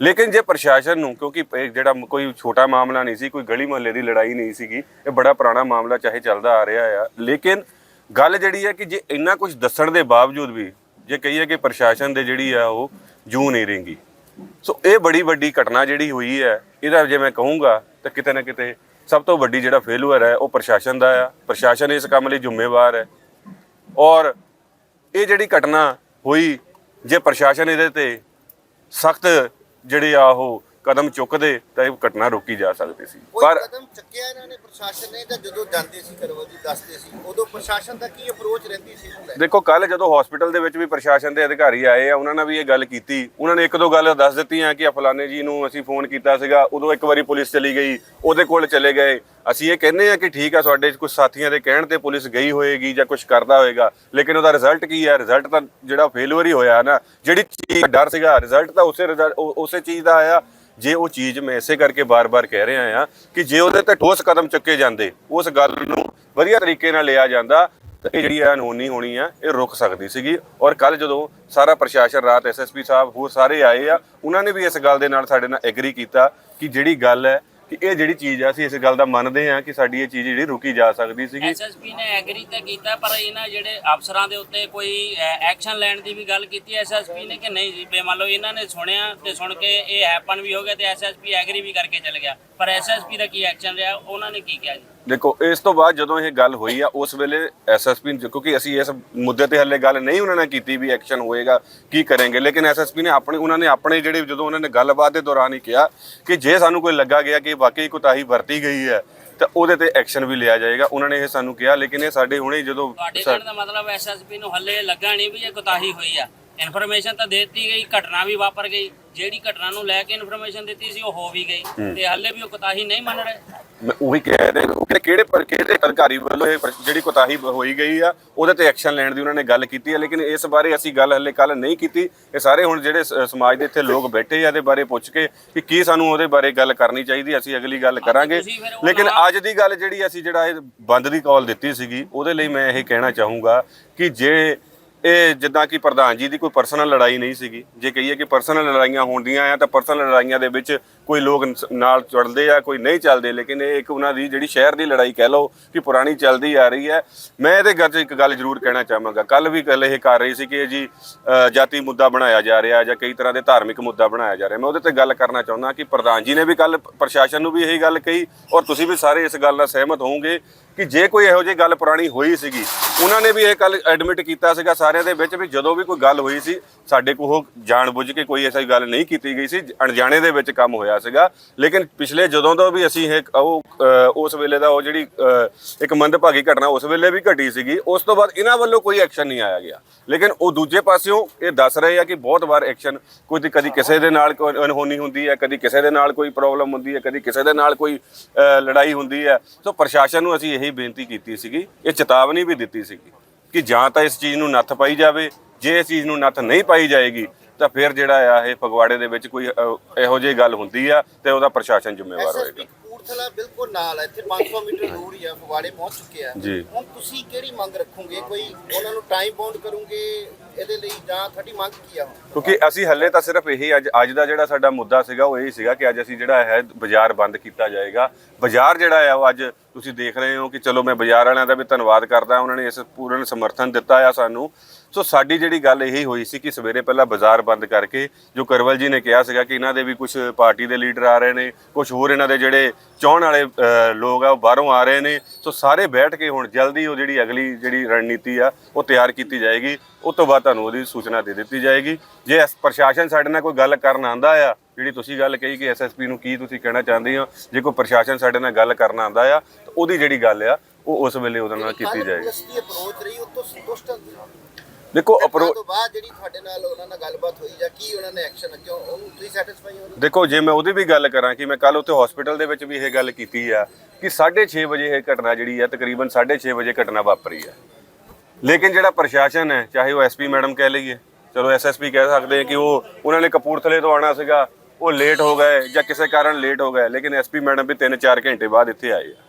ਲੇਕਿਨ ਜੇ ਪ੍ਰਸ਼ਾਸਨ ਨੂੰ, ਕਿਉਂਕਿ ਜਿਹੜਾ ਕੋਈ ਛੋਟਾ ਮਾਮਲਾ ਨਹੀਂ ਸੀ, ਕੋਈ ਗਲੀ ਮੁਹੱਲੇ ਦੀ ਲੜਾਈ ਨਹੀਂ ਸੀਗੀ, ਇਹ ਬੜਾ ਪੁਰਾਣਾ ਮਾਮਲਾ ਚਾਹੇ ਚੱਲਦਾ ਆ ਰਿਹਾ ਆ। ਲੇਕਿਨ ਗੱਲ ਜਿਹੜੀ ਹੈ ਕਿ ਜੇ ਇੰਨਾ ਕੁਝ ਦੱਸਣ ਦੇ ਬਾਵਜੂਦ ਵੀ, ਜੇ ਕਹੀਏ ਕਿ ਪ੍ਰਸ਼ਾਸਨ ਦੇ ਜਿਹੜੀ ਆ, ਉਹ ਜੂ ਨਹੀਂ ਰਹੇਗੀ ਸੋ ਇਹ ਬੜੀ ਵੱਡੀ ਘਟਨਾ ਜਿਹੜੀ ਹੋਈ ਹੈ, ਇਹਦਾ ਜੇ ਮੈਂ ਕਹੂੰਗਾ, ਤਾਂ ਕਿਤੇ ਨਾ ਕਿਤੇ ਸਭ ਤੋਂ ਵੱਡੀ ਜਿਹੜਾ ਫੇਲੂਅਰ ਹੈ, ਉਹ ਪ੍ਰਸ਼ਾਸਨ ਦਾ ਆ। ਪ੍ਰਸ਼ਾਸਨ ਇਸ ਕੰਮ ਲਈ ਜ਼ਿੰਮੇਵਾਰ ਹੈ। ਔਰ ਇਹ ਜਿਹੜੀ ਘਟਨਾ ਹੋਈ, ਜੇ ਪ੍ਰਸ਼ਾਸਨ ਇਹਦੇ ਤੇ ਸਖਤ ਜਿਹੜੇ ਆ ਉਹ ਕਦਮ ਚੁੱਕਦੇ ਤਾਂ ਇਹ ਘਟਨਾ ਰੋਕੀ ਜਾ ਸਕਦੀ ਸੀ। ਪਰ ਕਦਮ ਚੱਕਿਆ ਇਹਨਾਂ ਨੇ ਪ੍ਰਸ਼ਾਸਨ ਨੇ ਜਾਂ ਜਦੋਂ ਜਾਂਦੇ ਸੀ ਕਰਵਲ ਜੀ ਦੱਸਦੇ ਸੀ ਉਦੋਂ ਪ੍ਰਸ਼ਾਸਨ ਦਾ ਕੀ ਅਪਰੋਚ ਰਹਿੰਦੀ ਸੀ? ਦੇਖੋ ਕੱਲ ਜਦੋਂ ਹਸਪੀਟਲ ਦੇ ਵਿੱਚ ਵੀ ਪ੍ਰਸ਼ਾਸਨ ਦੇ ਅਧਿਕਾਰੀ ਆਏ ਆ ਉਹਨਾਂ ਨਾਲ ਵੀ ਇਹ ਗੱਲ ਕੀਤੀ। ਉਹਨਾਂ ਨੇ ਇੱਕ ਦੋ ਗੱਲ ਦੱਸ ਦਿੱਤੀਆਂ ਕਿ ਫਲਾਣੇ ਜੀ ਨੂੰ ਅਸੀਂ ਫੋਨ ਕੀਤਾ ਸੀਗਾ ਉਦੋਂ ਇੱਕ ਵਾਰੀ ਪੁਲਿਸ ਚਲੀ ਗਈ ਉਹਦੇ ਕੋਲ ਚਲੇ ਗਏ। ਅਸੀਂ ਇਹ ਕਹਿੰਦੇ ਆ ਕਿ ਠੀਕ ਆ ਤੁਹਾਡੇ ਕੁਝ ਸਾਥੀਆਂ ਦੇ ਕਹਿਣ ਤੇ ਪੁਲਿਸ ਗਈ ਹੋਏਗੀ ਜਾਂ ਕੁਝ ਕਰਦਾ ਹੋਏਗਾ ਲੇਕਿਨ ਉਹਦਾ ਰਿਜ਼ਲਟ ਕੀ ਹੈ ਰਿਜ਼ਲਟ ਤਾਂ ਜਿਹੜਾ ਫੇਲੂਅਰ ਹੀ ਹੋਇਆ ਨਾ ਜਿਹੜੀ ਚੀਜ਼ ਡਰ ਸੀਗਾ ਰਿਜ਼ਲਟ ਤਾਂ ਉਸੇ ਉਸੇ ਚੀਜ਼ ਦਾ ਆਇਆ। ਜੇ ਉਹ ਚੀਜ਼ ਮੈਂ ਇਸੇ ਕਰਕੇ ਬਾਰ-ਬਾਰ ਕਹਿ ਰਿਹਾ ਆ ਕਿ ਜੇ ਉਹਦੇ ਤੇ ਠੋਸ ਕਦਮ ਚੁੱਕੇ ਜਾਂਦੇ, ਉਸ ਗੱਲ ਨੂੰ ਵਧੀਆ ਤਰੀਕੇ ਨਾਲ ਲਿਆ ਜਾਂਦਾ, ਤਾਂ ਇਹ ਜਿਹੜੀ ਅਨਹੋਨੀ ਹੋਣੀ ਆ, ਇਹ ਰੁਕ ਸਕਦੀ ਸੀਗੀ। ਔਰ ਕੱਲ ਜਦੋਂ ਸਾਰਾ ਪ੍ਰਸ਼ਾਸਨ, ਰਾਤ ਐਸਐਸਪੀ ਸਾਹਿਬ ਹੋਰ ਸਾਰੇ ਆਏ ਆ, ਉਹਨਾਂ ਨੇ ਵੀ ਇਸ ਗੱਲ ਦੇ ਨਾਲ ਸਾਡੇ ਨਾਲ ਐਗਰੀ ਕੀਤਾ ਕਿ ਜਿਹੜੀ ਗੱਲ ਹੈ ਕਿ ਇਹ ਜਿਹੜੀ ਚੀਜ਼ ਆ, ਅਸੀਂ ਇਸ ਗੱਲ ਦਾ ਮੰਨਦੇ ਆ ਕਿ ਸਾਡੀ ਇਹ ਚੀਜ਼ ਜਿਹੜੀ ਰੁਕੀ ਜਾ ਸਕਦੀ ਸੀਗੀ। ਐਸਐਸਪੀ ਨੇ ਐਗਰੀ ਤਾਂ ਕੀਤਾ, ਪਰ ਇਹਨਾਂ ਜਿਹੜੇ ਅਫਸਰਾਂ ਦੇ ਉੱਤੇ ਕੋਈ ਐਕਸ਼ਨ ਲੈਣ ਦੀ ਵੀ ਗੱਲ ਕੀਤੀ ਐਸਐਸਪੀ ਨੇ ਕਿ ਨਹੀਂ ਜੀ? ਬੇ ਮੰਨ ਲਓ ਇਹਨਾਂ ਨੇ ਸੁਣਿਆ ਤੇ ਸੁਣ ਕੇ ਇਹ ਹੈਪਨ ਵੀ ਹੋ ਗਿਆ ਤੇ ਐਸਐਸਪੀ ਐਗਰੀ ਵੀ ਕਰਕੇ ਚਲੇ ਗਿਆ। ਪਰ ਐਸਐਸਪੀ ਦਾ ਕੀ ਐਕਸ਼ਨ ਰਿਹਾ? ਉਹਨਾਂ ਨੇ ਕੀ ਕਿਹਾ ਜੀ? ਦੇਖੋ ਇਸ ਤੋਂ ਬਾਅਦ ਜਦੋਂ ਇਹ ਗੱਲ ਹੋਈ ਆ ਉਸ ਵੇਲੇ ਐਸਐਸਪੀ ਕਿਉਂਕਿ ਅਸੀਂ ਇਸ ਮੁੱਦੇ ਤੇ ਹੱਲੇ ਗੱਲ ਨਹੀਂ ਉਹਨਾਂ ਨੇ ਕੀਤੀ ਵੀ ਐਕਸ਼ਨ ਹੋਏਗਾ ਕੀ ਕਰਾਂਗੇ। ਲੇਕਿਨ ਐਸਐਸਪੀ ਨੇ ਆਪਣੇ ਉਹਨਾਂ ਨੇ ਆਪਣੇ ਜਿਹੜੇ ਜਦੋਂ ਉਹਨਾਂ ਨੇ ਗੱਲਬਾਤ ਦੇ ਦੌਰਾਨ ਹੀ ਕਿਹਾ ਕਿ ਜੇ ਸਾਨੂੰ ਕੋਈ ਲੱਗਾ ਗਿਆ ਕਿ ਵਾਕਈ ਕੁਤਾਹੀ ਵਰਤੀ ਗਈ ਹੈ ਤਾਂ ਉਹਦੇ ਤੇ ਐਕਸ਼ਨ ਵੀ ਲਿਆ ਜਾਏਗਾ। ਉਹਨਾਂ ਨੇ ਇਹ ਸਾਨੂੰ ਕਿਹਾ ਲੇਕਿਨ ਇਹ ਸਾਡੇ ਹੁਣੇ ਜਦੋਂ ਤੁਹਾਡੇ ਕਹਿਣ ਦਾ ਮਤਲਬ ਐਸਐਸਪੀ ਨੂੰ ਹੱਲੇ ਲੱਗਾ ਨਹੀਂ ਵੀ ਇਹ ਕੁਤਾਹੀ ਹੋਈ ਆ। ਇਨਫੋਰਮੇਸ਼ਨ ਤਾਂ ਦੇ ਦਿੱਤੀ ਗਈ ਘਟਨਾ ਵੀ ਵਾਪਰ ਗਈ। ਜਿਹੜੀ ਘਟਨਾ ਨੂੰ ਲੈ ਕੇ ਇਨਫੋਰਮੇਸ਼ਨ ਦਿੱਤੀ ਸੀ ਉਹ ਹੋ ਵੀ ਗਈ। ਤੇ ਹੱਲੇ ਵੀ ਉਹ ਕੁਤਾਹੀ ਨਹੀਂ ਮੰਨ ਰਹੇ। ਮੈਂ ਉਹੀ ਕਹਿ ਰਿਹਾ ਉਹ ਕਿ ਕਿਹੜੇ ਪਰ ਕਿਹੜੇ ਅਧਿਕਾਰੀ ਵੱਲੋਂ ਇਹ ਪਰ- ਜਿਹੜੀ ਕੁਤਾਹੀ ਹੋਈ ਗਈ ਆ ਉਹਦੇ ਤੇ ਐਕਸ਼ਨ ਲੈਣ ਦੀ ਉਹਨਾਂ ਨੇ ਗੱਲ ਕੀਤੀ ਹੈ ਲੇਕਿਨ ਇਸ ਬਾਰੇ ਅਸੀਂ ਗੱਲ ਹਲੇ ਕੱਲ ਨਹੀਂ ਕੀਤੀ। ਇਹ ਸਾਰੇ ਹੁਣ ਜਿਹੜੇ ਸ- ਸਮਾਜ ਦੇ ਇੱਥੇ ਲੋਕ ਬੈਠੇ ਆ ਇਹਦੇ ਬਾਰੇ ਪੁੱਛ ਕੇ ਕਿ ਕੀ ਸਾਨੂੰ ਉਹਦੇ ਬਾਰੇ ਗੱਲ ਕਰਨੀ ਚਾਹੀਦੀ ਅਸੀਂ ਅਗਲੀ ਗੱਲ ਕਰਾਂਗੇ। ਤੁਸੀਂ ਫਿਰ ਉਹ ਲੇਕਿਨ ਅੱਜ ਦੀ ਗੱਲ ਜਿਹੜੀ ਅਸੀਂ ਜਿਹੜਾ ਇਹ ਬੰਦ ਦੀ ਕਾਲ ਦਿੱਤੀ ਸੀਗੀ ਉਹਦੇ ਲਈ ਮੈਂ ਇਹ ਕਹਿਣਾ ਚਾਹੂੰਗਾ ਕਿ ਜੇ ਇਹ ਜਿੱਦਾਂ ਕਿ ਪ੍ਰਧਾਨ ਜੀ ਦੀ ਕੋਈ ਪਰਸਨਲ ਲੜਾਈ ਨਹੀਂ ਸੀਗੀ। ਜੇ ਕਹੀਏ ਕਿ ਪਰਸਨਲ ਲੜਾਈਆਂ ਹੁੰਦੀਆਂ ਆ ਤਾਂ ਪਰਸਨਲ ਲੜਾਈਆਂ ਦੇ ਵਿੱਚ ਕੋਈ ਲੋਕ ਨਾਲ ਚੜਦੇ ਆ, ਕੋਈ ਨਹੀਂ ਚੱਲਦੇ, ਲੇਕਿਨ ਇਹ ਇੱਕ ਉਹਨਾਂ ਦੀ ਜਿਹੜੀ ਸ਼ਹਿਰ ਦੀ ਲੜਾਈ ਕਹਿ ਲਓ ਕਿ ਪੁਰਾਣੀ ਚੱਲਦੀ ਆ ਰਹੀ ਹੈ। ਮੈਂ ਇਹਦੇ ਗੱਲ 'ਚ ਇੱਕ ਗੱਲ ਜ਼ਰੂਰ ਕਹਿਣਾ ਚਾਹਾਂਗਾ। ਕੱਲ ਵੀ ਗੱਲ ਇਹ ਕਰ ਰਹੀ ਸੀ ਕਿ ਇਹ ਜੀ ਜਾਤੀ ਮੁੱਦਾ ਬਣਾਇਆ ਜਾ ਰਿਹਾ ਜਾਂ ਕਈ ਤਰ੍ਹਾਂ ਦੇ ਧਾਰਮਿਕ ਮੁੱਦਾ ਬਣਾਇਆ ਜਾ ਰਿਹਾ। ਮੈਂ ਉਹਦੇ ਤੇ ਗੱਲ ਕਰਨਾ ਚਾਹੁੰਦਾ ਕਿ ਪ੍ਰਧਾਨ ਜੀ ਨੇ ਵੀ ਕੱਲ ਪ੍ਰਸ਼ਾਸਨ ਨੂੰ ਵੀ ਇਹੀ ਗੱਲ ਕਹੀ ਔਰ ਤੁਸੀਂ ਵੀ ਸਾਰੇ ਇਸ ਗੱਲ ਨਾਲ ਸਹਿਮਤ ਹੋਵੋਗੇ ਕਿ ਜੇ ਕੋਈ ਇਹੋ ਜਿਹੀ ਗੱਲ ਪੁਰਾਣੀ ਹੋਈ ਸੀਗੀ, ਉਹਨਾਂ ਨੇ ਵੀ ਇਹ ਗੱਲ ਐਡਮਿਟ ਕੀਤਾ ਸੀਗਾ ਸਾਰਿਆਂ ਦੇ ਵਿੱਚ ਵੀ ਜਦੋਂ ਵੀ ਕੋਈ ਗੱਲ ਹੋਈ ਸੀ, ਸਾਡੇ ਕੋਲ ਉਹ ਜਾਣਬੁੱਝ ਕੇ ਕੋਈ ਐਸੀ ਗੱਲ ਨਹੀਂ ਕੀਤੀ ਗਈ ਸੀ, ਅਣਜਾਣੇ ਦੇ ਵਿੱਚ ਕੰਮ ਹੋਇਆ ਸੀਗਾ। ਲੇਕਿਨ ਪਿਛਲੇ ਜਦੋਂ ਤੋਂ ਵੀ ਅਸੀਂ ਇਹ ਉਹ ਉਸ ਵੇਲੇ ਦਾ ਉਹ ਜਿਹੜੀ ਅ, ਇੱਕ ਮੰਦਭਾਗੀ ਘਟਨਾ ਉਸ ਵੇਲੇ ਵੀ ਘਟੀ ਸੀਗੀ ਉਸ ਤੋਂ ਬਾਅਦ ਇਹਨਾਂ ਵੱਲੋਂ ਕੋਈ ਐਕਸ਼ਨ ਨਹੀਂ ਆਇਆ ਗਿਆ। ਲੇਕਿਨ ਉਹ ਦੂਜੇ ਪਾਸਿਓਂ ਇਹ ਦੱਸ ਰਹੇ ਆ ਕਿ ਬਹੁਤ ਵਾਰ ਐਕਸ਼ਨ ਕੋਈ ਕਦੀ ਕਿਸੇ ਦੇ ਨਾਲ ਕੋਈ ਅਨਹੋਨੀ ਹੁੰਦੀ ਹੈ ਕਦੀ ਕਿਸੇ ਦੇ ਨਾਲ ਕੋਈ ਪ੍ਰੋਬਲਮ ਹੁੰਦੀ ਹੈ ਕਦੀ ਕਿਸੇ ਦੇ ਨਾਲ ਕੋਈ ਅ, ਲੜਾਈ ਹੁੰਦੀ ਹੈ। ਸੋ ਪ੍ਰਸ਼ਾਸਨ ਨੂੰ ਅਸੀਂ ਇਹੀ ਬੇਨਤੀ ਕੀਤੀ ਸੀਗੀ ਇਹ ਚੇਤਾਵਨੀ ਵੀ ਦਿੱਤੀ ਸੀਗੀ ਕਿ ਜਾਂ ਤਾਂ ਇਸ ਚੀਜ਼ ਨੂੰ ਨੱਥ ਪਾਈ ਜਾਵੇ ਜੇ ਇਸ ਚੀਜ਼ ਨੂੰ ਨੱਥ ਨਹੀਂ ਪਾਈ ਜਾਏਗੀ ਤਾਂ ਫਿਰ ਜਿਹੜਾ ਆ ਇਹ ਫਗਵਾੜੇ ਦੇ ਵਿੱਚ ਕੋਈ ਇਹੋ ਜਿਹੀ ਗੱਲ ਹੁੰਦੀ ਆ ਤੇ ਉਹਦਾ ਪ੍ਰਸ਼ਾਸਨ ਜ਼ਿੰਮੇਵਾਰ ਐਸਐਸਪੀ ਹੋਏਗਾ। ਕਪੂਰਥਲਾ ਬਿਲਕੁਲ ਨਾਲ ਹੈ ਇੱਥੇ 500 ਮੀਟਰ ਦੂਰ ਹੀ ਆ ਫਗਵਾੜੇ ਪਹੁੰਚ ਚੁੱਕੇ ਆ। ਜੀ। ਹੁਣ ਤੁਸੀਂ ਕਿਹੜੀ ਮੰਗ ਰੱਖੋਗੇ? ਕੋਈ ਉਹਨਾਂ ਨੂੰ ਟਾਈਮ ਬਾਉਂਡ ਕਰੋਗੇ ਇਹਦੇ ਲਈ ਜਾਂ ਤੁਹਾਡੀ ਮੰਗ ਕੀ ਆ ਹੁਣ? ਕਿਉਂਕਿ ਅਸੀਂ ਹੱਲੇ ਤਾਂ ਸਿਰਫ ਇਹੀ ਅੱਜ ਅੱਜ ਦਾ ਜਿਹੜਾ ਸਾਡਾ ਮੁੱਦਾ ਸੀਗਾ ਉਹ ਇਹ ਸੀਗਾ ਕਿ ਅੱਜ ਅਸੀਂ ਜਿਹੜਾ ਹੈ ਬਾਜ਼ਾਰ ਬੰਦ ਕੀਤਾ ਜਾਏਗਾ। ਬਾਜ਼ਾਰ ਜਿਹੜਾ ਆ ਉਹ ਅੱਜ ਤੁਸੀਂ ਦੇਖ ਰਹੇ ਹੋ ਕਿ ਚਲੋ ਮੈਂ ਬਾਜ਼ਾਰ ਵਾਲਿਆਂ ਦਾ ਵੀ ਧੰਨਵਾਦ ਕਰਦਾ ਉਹਨਾਂ ਨੇ ਇਸ ਪੂਰਨ ਸਮਰਥਨ ਦਿੱਤਾ ਆ ਸਾਨੂੰ। ਸੋ ਸਾਡੀ ਜਿਹੜੀ ਗੱਲ ਇਹੀ ਹੋਈ ਸੀ ਕਿ ਸਵੇਰੇ ਪਹਿਲਾਂ ਬਾਜ਼ਾਰ ਬੰਦ ਕਰਕੇ ਜੋ ਕਰਵਲ ਜੀ ਨੇ ਕਿਹਾ ਸੀਗਾ ਕਿ ਇਹਨਾਂ ਦੇ ਵੀ ਕੁਝ ਪਾਰਟੀ ਦੇ ਲੀਡਰ ਆ ਰਹੇ ਨੇ ਕੁਝ ਹੋਰ ਇਹਨਾਂ ਦੇ ਜਿਹੜੇ ਚਾਹਣ ਵਾਲੇ ਲੋਕ ਆ ਉਹ ਬਾਹਰੋਂ ਆ ਰਹੇ ਨੇ। ਸੋ ਸਾਰੇ ਬੈਠ ਕੇ ਹੁਣ ਜਲਦੀ ਉਹ ਜਿਹੜੀ ਅਗਲੀ ਜਿਹੜੀ ਰਣਨੀਤੀ ਆ ਉਹ ਤਿਆਰ ਕੀਤੀ ਜਾਏਗੀ। ਉਸ ਤੋਂ ਬਾਅਦ ਤੁਹਾਨੂੰ ਉਹਦੀ ਸੂਚਨਾ ਦੇ ਦਿੱਤੀ ਜਾਏਗੀ। ਜੇ ਪ੍ਰਸ਼ਾਸਨ ਸਾਡੇ ਨਾਲ ਕੋਈ ਗੱਲ ਕਰਨ ਆਂਦਾ ਆ ਜਿਹੜੀ ਤੁਸੀਂ ਗੱਲ ਕਹੀ ਕਿ ਐਸਐਸਪੀ ਨੂੰ ਕੀ ਤੁਸੀਂ ਕਹਿਣਾ ਚਾਹੁੰਦੇ ਹੋ ਜੇ ਕੋਈ ਪ੍ਰਸ਼ਾਸਨ ਸਾਡੇ ਨਾਲ ਗੱਲ ਕਰਨ ਆਂਦਾ ਆ ਤਾਂ ਉਹਦੀ ਜਿਹੜੀ ਗੱਲ ਆ ਉਹ ਉਸ ਵੇਲੇ ਉਹਦੇ ਨਾਲ ਕੀਤੀ ਜਾਏਗੀ। ਉਹ ਦੇਖੋ ਅਪਰੋਚ ਅਪਰੋ ਤੋਂ ਬਾਅਦ ਜਿਹੜੀ ਤੁਹਾਡੇ ਨਾਲ ਉਹਨਾਂ ਨਾਲ ਗੱਲਬਾਤ ਹੋਈ ਜਾਂ ਕੀ ਉਹਨਾਂ ਨੇ ਐਕਸ਼ਨ ਕਿਉਂ ਉਹਨੂੰ ਤੁਸੀਂ ਸੈਟੀਸਫਾਈ ਹੋ? ਦੇਖੋ ਜੇ ਮੈਂ ਉਹਦੀ ਵੀ ਗੱਲ ਕਰਾਂ ਕਿ ਮੈਂ ਕੱਲ ਉੱਥੇ ਹਸਪੀਟਲ ਦੇ ਵਿੱਚ ਵੀ ਇਹ ਗੱਲ ਕੀਤੀ ਆ ਕਿ 6:30 ਵਜੇ ਇਹ ਘਟਨਾ ਜਿਹੜੀ ਹੈ ਤਕਰੀਬਨ 6:30 ਵਜੇ ਘਟਨਾ ਵਾਪਰੀ ਹੈ ਲੇਕਿਨ ਜਿਹੜਾ ਪ੍ਰਸ਼ਾਸਨ ਹੈ ਚਾਹੇ ਉਹ ਐਸਪੀ ਮੈਡਮ ਕਹਿ ਲਈਏ ਚਲੋ ਐਸਐਸਪੀ ਕਹਿ ਸਕਦੇ ਆ ਕਿ ਉਹ ਉਹਨਾਂ ਨੇ ਕਪੂਰਥਲੇ ਤੋਂ ਆਣਾ ਸੀਗਾ ਉਹ ਲੇਟ ਹੋ ਗਏ ਜਾਂ ਕਿਸੇ ਕਾਰਨ ਲੇਟ ਹੋ ਗਏ ਲੇਕਿਨ ਐਸਪੀ ਮੈਡਮ ਵੀ 3-4 ਘੰਟੇ ਬਾਅਦ ਇੱਥੇ ਆਏ ਆ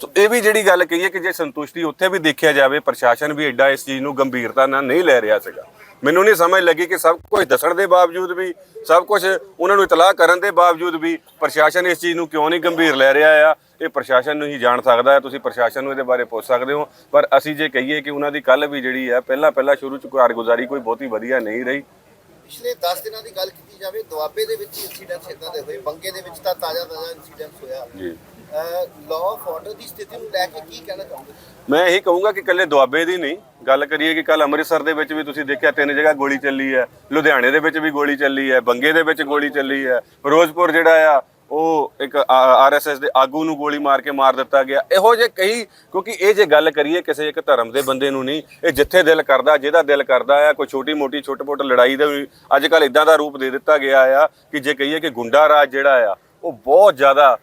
ਸੋ ਇਹ ਵੀ ਜਿਹੜੀ ਗੱਲ ਕਹੀ ਹੈ ਕਿ ਜੇ ਸੰਤੁਸ਼ਟੀ ਉੱਥੇ ਵੀ ਦੇਖਿਆ ਜਾਵੇ ਪ੍ਰਸ਼ਾਸਨ ਵੀ ਐਡਾ ਇਸ ਚੀਜ਼ ਨੂੰ ਗੰਭੀਰਤਾ ਨਾਲ ਨਹੀਂ ਲੈ ਰਿਹਾ ਸੀਗਾ। ਮੈਨੂੰ ਨਹੀਂ ਸਮਝ ਲੱਗੀ ਕਿ ਸਭ ਕੁਝ ਦੱਸਣ ਦੇ ਬਾਵਜੂਦ ਵੀ ਸਭ ਕੁਝ ਉਹਨਾਂ ਨੂੰ ਇਤਲਾਹ ਕਰਨ ਦੇ ਬਾਵਜੂਦ ਵੀ ਪ੍ਰਸ਼ਾਸਨ ਇਸ ਚੀਜ਼ ਨੂੰ ਕਿਉਂ ਨਹੀਂ ਗੰਭੀਰ ਲੈ ਰਿਹਾ ਆ? ਇਹ ਪ੍ਰਸ਼ਾਸਨ ਨੂੰ ਹੀ ਜਾਣ ਸਕਦਾ ਹੈ ਤੁਸੀਂ ਪ੍ਰਸ਼ਾਸਨ ਨੂੰ ਇਹਦੇ ਬਾਰੇ ਪੁੱਛ ਸਕਦੇ ਹੋ। ਪਰ ਅਸੀਂ ਜੇ ਕਹੀਏ ਕਿ ਉਹਨਾਂ ਦੀ ਕੱਲ ਵੀ ਜਿਹੜੀ ਹੈ ਪਹਿਲਾਂ ਪਹਿਲਾਂ ਸ਼ੁਰੂ ਚ ਕਾਰਗੁਜ਼ਾਰੀ ਕੋਈ ਬਹੁਤੀ ਵਧੀਆ ਨਹੀਂ ਰਹੀ। ਪਿਛਲੇ 10 ਦਿਨਾਂ ਦੀ ਗੱਲ ਕੀਤੀ ਜਾਵੇ ਦੁਆਬੇ ਦੇ ਵਿੱਚ ਇਨਸੀਡੈਂਟਸ ਇਦਾਂ ਦੇ ਹੋਏ ਬੰਗੇ ਦੇ ਵਿੱਚ ਤਾਂ ਤਾਜ਼ਾ ਤਾਜ਼ਾ ਇਨਸੀਡੈਂਟਸ ਹੋਇਆ। ਜੀ। ਲਾਅ ਆਫ ਆਰਡਰ ਦੀ ਸਥਿਤੀ ਨੂੰ ਲੈ ਕੇ ਕੀ ਕਹਿਣਾ ਚਾਹੋਗੇ? ਮੈਂ ਇਹੀ ਕਹੂੰਗਾ ਕਿ ਕੱਲੇ ਦੁਆਬੇ ਦੀ ਨਹੀਂ, ਗੱਲ ਕਰੀਏ ਕਿ ਕੱਲ ਅੰਮ੍ਰਿਤਸਰ ਦੇ ਵਿੱਚ ਵੀ ਤੁਸੀਂ ਦੇਖਿਆ ਤਿੰਨ ਜਗ੍ਹਾ ਗੋਲੀ ਚੱਲੀ ਹੈ, ਲੁਧਿਆਣੇ ਦੇ ਵਿੱਚ ਵੀ ਗੋਲੀ ਚੱਲੀ ਹੈ, ਬੰਗੇ ਦੇ ਵਿੱਚ ਗੋਲੀ ਚੱਲੀ ਹੈ, ਫਿਰੋਜ਼ਪੁਰ ਜਿਹੜਾ ਆ, ਉਹ ਇੱਕ ਆਰਐਸਐਸ ਦੇ ਆਗੂ ਨੂੰ ਗੋਲੀ ਮਾਰ ਕੇ ਮਾਰ ਦਿੱਤਾ ਗਿਆ। ਇਹੋ ਜੇ ਕਈ, ਕਿਉਂਕਿ ਇਹ ਜੇ ਗੱਲ ਕਰੀਏ ਕਿਸੇ ਇੱਕ ਧਰਮ ਦੇ ਬੰਦੇ ਨੂੰ ਨਹੀਂ, ਇਹ ਜਿੱਥੇ ਦਿਲ ਕਰਦਾ, ਜਿਹਦਾ ਦਿਲ ਕਰਦਾ ਆ, ਕੋਈ ਛੋਟੀ ਮੋਟੀ ਛੋਟੇ-ਮੋਟ ਲੜਾਈ ਦਾ ਅੱਜ ਕੱਲ ਇਦਾਂ ਦਾ ਰੂਪ ਦੇ ਦਿੱਤਾ ਗਿਆ ਆ, ਕਿ ਜੇ ਕਹੀਏ ਕਿ ਗੁੰਡਾ ਰਾਜ ਜਿਹੜਾ ਆ, ਉਹ ਬਹੁਤ ਜ਼ਿਆਦਾ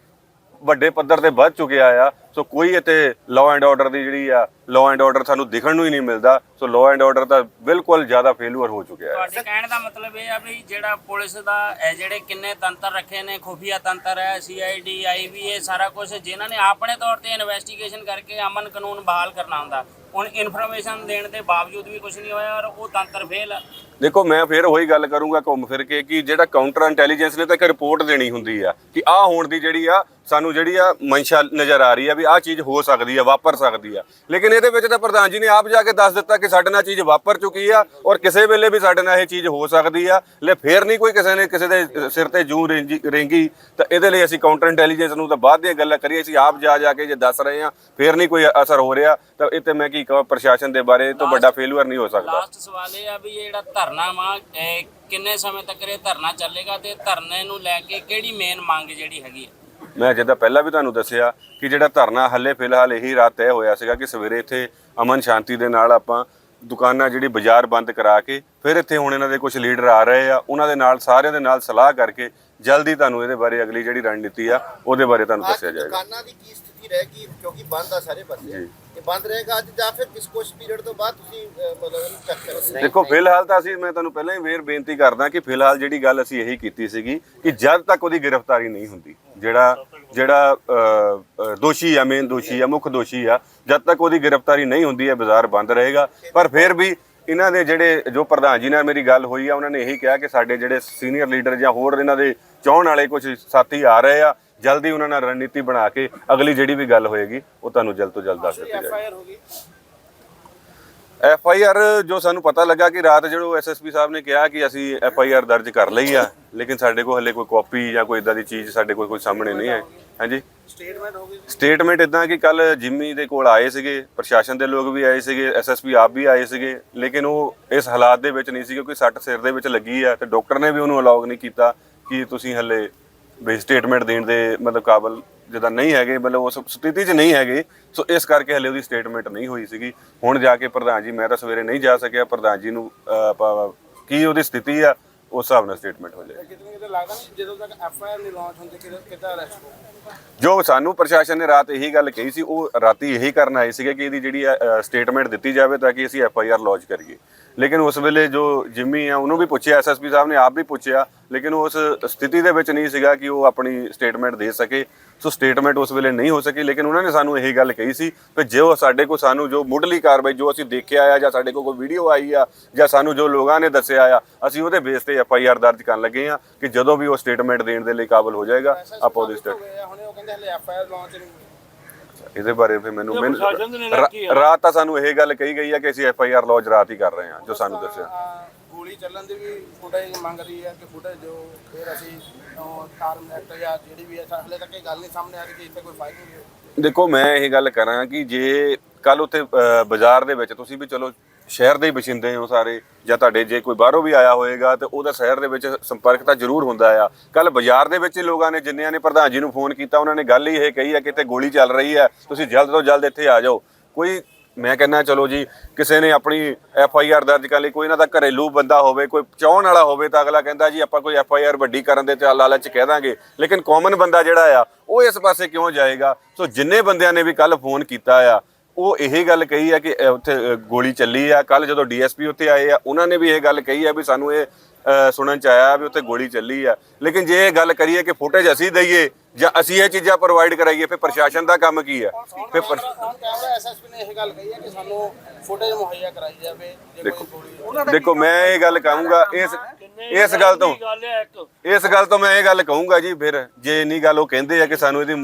ਵੱਡੇ ਪੱਧਰ ਤੇ ਵੱਧ ਚੁੱਕਿਆ ਆ ਸੋ ਕੋਈ ਇੱਥੇ ਲਾਅ ਐਂਡ ਆਰਡਰ ਦੀ ਜਿਹੜੀ ਆ ਲਾਅ ਐਂਡ ਆਰਡਰ ਸਾਨੂੰ ਦਿਖਣ ਨੂੰ ਹੀ ਨਹੀਂ ਮਿਲਦਾ ਸੋ ਲਾਅ ਐਂਡ ਆਰਡਰ ਤਾਂ ਬਿਲਕੁਲ ਜ਼ਿਆਦਾ ਫੇਲੂਅਰ ਹੋ ਚੁੱਕਿਆ ਹੈ ਤੁਹਾਡੇ ਕਹਿਣ ਦਾ ਮਤਲਬ ਇਹ ਆ ਵੀ ਜਿਹੜਾ ਪੁਲਿਸ ਦਾ ਜਿਹੜੇ ਕਿੰਨੇ ਤੰਤਰ ਰੱਖੇ ਨੇ ਖੁਫੀਆ ਤੰਤਰ ਹੈ ਸੀਆਈਡੀ ਆਈਬੀਏ ਸਾਰਾ ਕੁਝ ਜਿਨ੍ਹਾਂ ਨੇ ਆਪਣੇ ਤੌਰ ਤੇ ਇਨਵੈਸਟੀਗੇਸ਼ਨ ਕਰਕੇ ਅਮਨ ਕਾਨੂੰਨ ਬਹਾਲ ਕਰਨਾ ਹੁੰਦਾ ਹੁਣ ਇਨਫੋਰਮੇਸ਼ਨ ਦੇਣ ਦੇ ਬਾਵਜੂਦ ਵੀ ਕੁਝ ਨਹੀਂ ਹੋਇਆ ਔਰ ਉਹ ਤੰਤਰ ਫੇਲ ਦੇਖੋ ਮੈਂ ਫਿਰ ਉਹੀ ਗੱਲ ਕਰੂੰਗਾ ਘੁੰਮ ਫਿਰ ਕੇ ਕਿ ਜਿਹੜਾ ਕਾਊਂਟਰ ਇੰਟੈਲੀਜੈਂਸ ਨੇ ਤਾਂ ਇੱਕ ਰਿਪੋਰਟ ਦੇਣੀ ਹੁੰਦੀ ਆ ਕਿ ਆਹ ਹੋਣ ਦੀ ਜਿਹੜੀ ਆ ਸਾਨੂੰ ਜਿਹੜੀ ਆ ਮਨਸ਼ਾ ਨਜ਼ਰ ਆ ਰਹੀ ਆ ਵੀ ਆਹ ਚੀਜ਼ ਹੋ ਸਕਦੀ ਆ ਵਾਪਰ ਸਕਦੀ ਆ। ਲੇਕਿਨ ਇਹਦੇ ਵਿੱਚ ਤਾਂ ਪ੍ਰਧਾਨ ਜੀ ਨੇ ਆਪ ਜਾ ਕੇ ਦੱਸ ਦਿੱਤਾ ਕਿ ਸਾਡੇ ਨਾਲ ਚੀਜ਼ ਵਾਪਰ ਚੁੱਕੀ ਆ ਔਰ ਕਿਸੇ ਵੇਲੇ ਵੀ ਸਾਡੇ ਨਾਲ ਇਹ ਚੀਜ਼ ਹੋ ਸਕਦੀ ਆ। ਲੈ ਫੇਰ ਨਹੀਂ ਕੋਈ ਕਿਸੇ ਨੇ ਕਿਸੇ ਦੇ ਸਿਰ ਤੇ ਜੂ ਰੇਂਗੀ ਤਾਂ ਇਹਦੇ ਲਈ ਅਸੀਂ ਕਾਊਂਟਰ ਇੰਟੈਲੀਜੈਂਸ ਨੂੰ ਤਾਂ ਬਾਅਦ ਦੀਆਂ ਗੱਲਾਂ ਕਰੀਏ ਅਸੀਂ ਆਪ ਜਾ ਜਾ ਕੇ ਜੇ ਦੱਸ ਰਹੇ ਆ ਫੇਰ ਨਹੀਂ ਕੋਈ ਅਸਰ ਹੋ ਰਿਹਾ ਤਾਂ ਇਹ ਤੇ ਮੈਂ ਕੀ ਕਹਾਂ ਪ੍ਰਸ਼ਾਸਨ ਦੇ ਬਾਰੇ ਤੋਂ ਵੱਡਾ ਫੇਲੂਅਰ ਨਹੀਂ ਹੋ ਸਕਦਾ। ਲਾਸਟ ਸਵਾਲ ਇਹ ਆ ਵੀ ਇਹ ਜਿਹੜਾ ਧਰਨਾ ਇਹ ਕਿੰਨੇ ਸਮੇਂ ਤੱਕ ਇਹ ਧਰਨਾ ਚੱਲੇਗਾ ਤੇ ਧਰਨੇ ਨੂੰ ਲੈ ਕੇ ਕਿਹੜੀ ਮੇਨ ਮੰਗ ਜਿਹੜੀ ਹੈਗੀ ਹੈ ਮੈਂ ਜਿੱਦਾਂ ਪਹਿਲਾਂ ਵੀ ਤੁਹਾਨੂੰ ਦੱਸਿਆ ਕਿ ਜਿਹੜਾ ਧਰਨਾ ਹੱਲੇ ਫਿਲਹਾਲ ਇਹੀ ਰਾਤ ਤੈਅ ਹੋਇਆ ਸੀਗਾ ਕਿ ਸਵੇਰੇ ਇੱਥੇ ਅਮਨ ਸ਼ਾਂਤੀ ਦੇ ਨਾਲ ਆਪਾਂ ਦੁਕਾਨਾਂ ਜਿਹੜੀ ਬਾਜ਼ਾਰ ਬੰਦ ਕਰਾ ਕੇ ਫਿਰ ਇੱਥੇ ਹੁਣ ਇਹਨਾਂ ਦੇ ਕੁਝ ਲੀਡਰ ਆ ਰਹੇ ਆ ਉਹਨਾਂ ਦੇ ਨਾਲ ਸਾਰਿਆਂ ਦੇ ਨਾਲ ਸਲਾਹ ਕਰਕੇ ਜਲਦੀ ਤੁਹਾਨੂੰ ਇਹਦੇ ਬਾਰੇ ਅਗਲੀ ਜਿਹੜੀ ਰਣਨੀਤੀ ਆ ਉਹਦੇ ਬਾਰੇ ਤੁਹਾਨੂੰ ਦੱਸਿਆ ਜਾਏਗਾ। ਦੁਕਾਨਾਂ ਦੀ ਕੀ ਸਥਿਤੀ ਰਹੇਗੀ ਕਿਉਂਕਿ ਬੰਦ ਆ ਸਾਰੇ ਪਾਸੇ। ਇਹ ਬੰਦ ਰਹੇਗਾ ਅੱਜ ਜਾਂ ਫਿਰ ਕਿਸ ਕੁਛ ਪੀਰੀਅਡ ਤੋਂ ਬਾਅਦ ਤੁਸੀਂ ਅਹ, ਮਤਲਬ ਇਹਨੂੰ ਚੱਕ ਕਰੋਗੇ ਦੇਖੋ ਫਿਲਹਾਲ ਤਾਂ ਅਸੀਂ ਮੈਂ ਤੁਹਾਨੂੰ ਪਹਿਲਾਂ ਹੀ ਵੇਰ ਬੇਨਤੀ ਕਰਦਾ ਕਿ ਫਿਲਹਾਲ ਜਿਹੜੀ ਗੱਲ ਅਸੀਂ ਇਹੀ ਕੀਤੀ ਸੀਗੀ ਕਿ ਜਦ ਤੱਕ ਉਹਦੀ ਗ੍ਰਿਫਤਾਰੀ ਨਹੀਂ ਹੁੰਦੀ ਜਿਹੜਾ ਜਿਹੜਾ ਅ, ਅ, ਦੋਸ਼ੀ ਆ ਮੇਨ ਦੋਸ਼ੀ ਆ ਮੁੱਖ ਦੋਸ਼ੀ ਆ ਜਦ ਤੱਕ ਉਹਦੀ ਗ੍ਰਿਫਤਾਰੀ ਨਹੀਂ ਹੁੰਦੀ ਹੈ ਬਾਜ਼ਾਰ ਬੰਦ ਰਹੇਗਾ। ਪਰ ਫਿਰ ਵੀ ਇਹਨਾਂ ਦੇ ਜਿਹੜੇ ਜੋ ਪ੍ਰਧਾਨ ਜੀ ਨਾਲ ਮੇਰੀ ਗੱਲ ਹੋਈ ਆ ਉਹਨਾਂ ਨੇ ਇਹੀ ਕਿਹਾ ਕਿ ਸਾਡੇ ਜਿਹੜੇ ਸੀਨੀਅਰ ਲੀਡਰ ਜਾਂ ਹੋਰ ਇਹਨਾਂ ਦੇ ਚਾਹਣ ਵਾਲੇ ਕੁਝ ਸਾਥੀ ਆ ਰਹੇ ਆ ਜਲਦੀ ਉਹਨਾਂ ਨਾਲ ਰਣਨੀਤੀ ਬਣਾ ਕੇ ਅਗਲੀ ਜਿਹੜੀ ਵੀ ਗੱਲ ਹੋਏਗੀ ਉਹ ਤੁਹਾਨੂੰ ਜਲਦ ਤੋਂ ਜਲਦ ਦੱਸ ਦਿੱਤੀ ਜਾਏਗੀ। ਐਫ ਆਈ ਆਰ ਜੋ ਸਾਨੂੰ ਪਤਾ ਲੱਗਾ ਕਿ ਰਾਤ ਜਦੋਂ ਐਸਐਸਪੀ ਸਾਹਿਬ ਨੇ ਕਿਹਾ ਕਿ ਅਸੀਂ ਐਫ ਆਈ ਆਰ ਦਰਜ ਕਰ ਲਈ ਆ ਲੇਕਿਨ ਸਾਡੇ ਕੋਲ ਹਲੇ ਕੋਈ ਕਾਪੀ ਜਾਂ ਕੋਈ ਇਦਾਂ ਦੀ ਚੀਜ਼ ਸਾਡੇ ਕੋਲ ਕੋਈ ਸਾਹਮਣੇ ਨਹੀਂ ਹੈ ਹਾਂਜੀ? ਸਟੇਟਮੈਂਟ ਹੋ ਗਈ ਸਟੇਟਮੈਂਟ ਇਦਾਂ ਕਿ ਕੱਲ ਜਿੰਮੀ ਦੇ ਕੋਲ ਆਏ ਸੀਗੇ ਪ੍ਰਸ਼ਾਸਨ ਦੇ ਲੋਕ ਵੀ ਆਏ ਸੀਗੇ ਐਸਐਸਪੀ ਆਪ ਵੀ ਆਏ ਸੀਗੇ ਲੇਕਿਨ ਉਹ ਇਸ ਹਾਲਾਤ ਦੇ ਵਿੱਚ ਨਹੀਂ ਸੀ ਕਿਉਂਕਿ ਸੱਟ ਸਿਰ ਦੇ ਵਿੱਚ ਲੱਗੀ ਆ ਤੇ ਡਾਕਟਰ ਨੇ ਵੀ ਉਹਨੂੰ ਅਲਾਉ ਨਹੀਂ ਕੀਤਾ ਕਿ ਤੁਸੀਂ ਹਲੇ ਵੀ ਸਟੇਟਮੈਂਟ ਦੇਣ ਦੇ ਮਤਲਬ ਕਾਬਲ ਜਿੱਦਾਂ ਨਹੀਂ ਹੈਗੇ ਮਤਲਬ ਉਸ ਸਥਿਤੀ 'ਚ ਨਹੀਂ ਹੈਗੇ। ਸੋ ਇਸ ਕਰਕੇ ਹਲੇ ਉਹਦੀ ਸਟੇਟਮੈਂਟ ਨਹੀਂ ਹੋਈ ਸੀਗੀ। ਹੁਣ ਜਾ ਕੇ ਪ੍ਰਧਾਨ ਜੀ ਮੈਂ ਤਾਂ ਸਵੇਰੇ ਨਹੀਂ ਜਾ ਸਕਿਆ। ਪ੍ਰਧਾਨ ਜੀ ਨੂੰ ਅਹ, ਕੀ ਉਹਦੀ ਸਥਿਤੀ ਆ? ਉਸ ਹਿਸਾਬ ਨਾਲ ਸਟੇਟਮੈਂਟ ਹੋ ਜਾਏਗੀ। ਕਿਤੇ ਕਿਤੇ ਲੱਗਦਾ ਨਹੀਂ ਜਦੋਂ ਤੱਕ ਐਫ ਆਈ ਆਰ ਨਹੀਂ ਲਾਂਚ ਹੁੰਦੀ ਕਿਤੇ ਕਿੱਦਾਂ ਅਰੈਸਟ ਹੋਊਗਾ ਜੋ ਸਾਨੂੰ ਪ੍ਰਸ਼ਾਸਨ ਨੇ ਰਾਤ ਇਹੀ ਗੱਲ ਕਹੀ ਸੀ ਉਹ ਰਾਤੀ ਇਹੀ ਕਰਨ ਆਏ ਸੀਗੇ ਕਿ ਇਹਦੀ ਜਿਹੜੀ ਸਟੇਟਮੈਂਟ ਦਿੱਤੀ ਜਾਵੇ ਤਾਂ ਕਿ ਅਸੀਂ ਐਫ ਆਈ ਆਰ ਲੌਂਚ ਕਰੀਏ। ਲੇਕਿਨ ਉਸ ਵੇਲੇ ਜੋ ਜਿੰਮੀ ਆ ਉਹਨੂੰ ਵੀ ਪੁੱਛਿਆ ਐਸਐਸਪੀ ਸਾਹਿਬ ਨੇ ਆਪ ਵੀ ਪੁੱਛਿਆ ਲੇਕਿਨ ਉਸ ਸਥਿਤੀ ਦੇ ਵਿੱਚ ਨਹੀਂ ਸੀਗਾ ਕਿ ਉਹ ਆਪਣੀ ਸਟੇਟਮੈਂਟ ਦੇ ਸਕੇ। ਸੋ ਸਟੇਟਮੈਂਟ ਉਸ ਵੇਲੇ ਨਹੀਂ ਹੋ ਸਕੀ ਲੇਕਿਨ ਉਹਨਾਂ ਨੇ ਸਾਨੂੰ ਇਹ ਗੱਲ ਕਹੀ ਸੀ ਕਿ ਜੋ ਸਾਡੇ ਕੋਲ ਸਾਨੂੰ ਜੋ ਮੁੱਢਲੀ ਕਾਰਵਾਈ ਜੋ ਅਸੀਂ ਦੇਖਿਆ ਆ ਜਾਂ ਸਾਡੇ ਕੋਲ ਕੋਈ ਵੀਡੀਓ ਆਈ ਆ ਜਾਂ ਸਾਨੂੰ ਜੋ ਲੋਕਾਂ ਨੇ ਦੱਸਿਆ ਆ ਅਸੀਂ ਉਹਦੇ ਬੇਸ ਤੇ ਐਫ ਆਈ ਆਰ ਦਰਜ ਕਰਨ ਲੱਗੇ ਆ ਕਿ ਜਦੋਂ ਵੀ ਉਹ ਸਟੇਟਮੈਂਟ ਦੇਣ ਦੇ ਲਈ ਕਾਬਲ ਹੋ ਜਾਏਗਾ ਆਪਾਂ ਉਹਦੀ ਸਟੇਟ ਹੁਣੇ ਉਹ ਕਹਿੰਦੇ ਹਲੇ ਐਫ ਆਈ ਆਰ ਲਾਂਚ ਨਹੀਂ ਇਹਦੇ ਬਾਰੇ ਫਿਰ ਮੈਨੂੰ ਰਾਤ ਤਾਂ ਸਾਨੂੰ ਇਹ ਗੱਲ ਕਹੀ ਗਈ ਹੈ ਕਿ ਅਸੀਂ ਐਫ ਆਈ ਆਰ ਲੌਜ ਰਾਤ ਹੀ ਕਰ ਰਹੇ ਹਾਂ ਜੋ ਸਾਨੂੰ ਦੱਸਿਆ। ਗੋਲੀ ਚੱਲਣ ਦੀ ਵੀ ਫੁਟੇਜ ਮੰਗ ਰਹੀ ਹੈ ਕਿ ਫੁਟੇਜ ਦਿਓ ਫਿਰ ਅਸੀਂ ਟਾਰਮ ਐਕਟ ਜਾਂ ਜਿਹੜੀ ਵੀ ਹੈ ਹਲੇ ਤੱਕ ਇਹ ਗੱਲ ਨਹੀਂ ਸਾਹਮਣੇ ਆ ਰਹੀ ਕਿ ਇੱਥੇ ਕੋਈ ਫਾਇਰਿੰਗ ਦੇਖੋ, ਮੈਂ ਇਹ ਗੱਲ ਕਰਾਂ ਕਿ ਜੇ ਕੱਲ ਉੱਥੇ ਬਾਜ਼ਾਰ ਦੇ ਵਿੱਚ ਤੁਸੀਂ ਵੀ ਚਲੋ, ਸ਼ਹਿਰ ਦੇ ਹੀ ਵਸਿੰਦੇ ਹੋ ਸਾਰੇ, ਜਾਂ ਤੁਹਾਡੇ ਜੇ ਕੋਈ ਬਾਹਰੋਂ ਵੀ ਆਇਆ ਹੋਏਗਾ, ਤੇ ਉਹਦਾ ਸ਼ਹਿਰ ਦੇ ਵਿੱਚ ਸੰਪਰਕ ਤਾਂ ਜ਼ਰੂਰ ਹੁੰਦਾ ਆ। ਕੱਲ ਬਾਜ਼ਾਰ ਦੇ ਵਿੱਚ ਲੋਕਾਂ ਨੇ ਜਿੰਨਿਆਂ ਨੇ ਪ੍ਰਧਾਨ ਜੀ ਨੂੰ ਫੋਨ ਕੀਤਾ, ਉਹਨਾਂ ਨੇ ਗੱਲ ਹੀ ਇਹ ਕਹੀ ਹੈ ਕਿ ਇੱਥੇ ਗੋਲੀ ਚੱਲ ਰਹੀ ਹੈ, ਤੁਸੀਂ ਜਲਦ ਤੋਂ ਜਲਦ ਇੱਥੇ ਆ ਜਾਓ। ਕੋਈ ਮੈਂ ਕਹਿੰਦਾ ਚਲੋ ਜੀ, ਕਿਸੇ ਨੇ ਆਪਣੀ ਐਫ ਆਈ ਆਰ ਦਰਜ ਕਰ ਲਈ, ਕੋਈ ਇਹਨਾਂ ਦਾ ਘਰੇਲੂ ਬੰਦਾ ਹੋਵੇ, ਕੋਈ ਚਾਹਣ ਵਾਲਾ ਹੋਵੇ ਤਾਂ ਅਗਲਾ ਕਹਿੰਦਾ ਜੀ, ਆਪਾਂ ਕੋਈ ਐਫ ਆਈ ਆਰ ਵੱਡੀ ਕਰਨ ਦੇ ਤੇ ਲਾਲਚ 'ਚ ਕਹਿ ਦਾਂਗੇ। ਲੇਕਿਨ ਕਾਮਨ ਬੰਦਾ ਜਿਹੜਾ ਆ, ਉਹ ਇਸ ਪਾਸੇ ਕਿਉਂ ਜਾਏਗਾ? ਸੋ ਜਿੰਨੇ ਬੰਦਿਆਂ ਨੇ ਵੀ ਕੱਲ ਫੋਨ ਕੀਤਾ ਆ, ਉਹ ਇਹ ਗੱਲ ਕਹੀ ਆ ਕਿ ਉੱਥੇ ਗੋਲੀ ਚੱਲੀ ਆ। ਕੱਲ ਜਦੋਂ ਡੀਐਸਪੀ ਉੱਥੇ ਆਏ ਆ, ਉਹਨਾਂ ਨੇ ਵੀ ਇਹ ਗੱਲ ਕਹੀ ਆ ਵੀ ਸਾਨੂੰ ਇਹ ਸੁਣਨ ਚ ਆਇਆ ਵੀ ਉੱਥੇ ਗੋਲੀ ਚੱਲੀ ਆ। ਲੇਕਿਨ ਜੇ ਇਹ ਗੱਲ ਕਰੀਏ ਕਿ ਫੁਟੇਜ ਅਸੀਂ ਦਈਏ ਜਾਂ ਅਸੀਂ ਇਹ ਚੀਜ਼ਾਂ ਪ੍ਰੋਵਾਈਡ ਕਰਾਈਏ ਫਿਰ ਪ੍ਰਸ਼ਾਸਨ ਦਾ ਕੰਮ ਕੀ ਆ? ਫਿਰ ਐਸਐਸਪੀ ਨੇ ਇਹ ਗੱਲ ਕਹੀ ਹੈ ਕਿ ਸਾਨੂੰ ਫੁਟੇਜ ਮੁਹੱਈਆ ਕਰਾਈ ਜਾਵੇ ਜੇ ਕੋਈ ਗੋਲੀ ਦੇਖੋ ਮੈਂ ਇਹ ਗੱਲ ਕਹੂੰਗਾ ਇਸ ਇਸ ਗੱਲ ਤੋਂ ਇਸ ਗੱਲ ਤੋਂ ਮੈਂ ਇਹ ਗੱਲ ਕਹੂੰਗਾ ਜੀ ਫਿਰ ਜੇ ਇੰਨੀ ਗੱਲ ਉਹ ਕਹਿੰਦੇ ਆ ਕਿ ਸਾਨੂੰ ਇਹਦੀ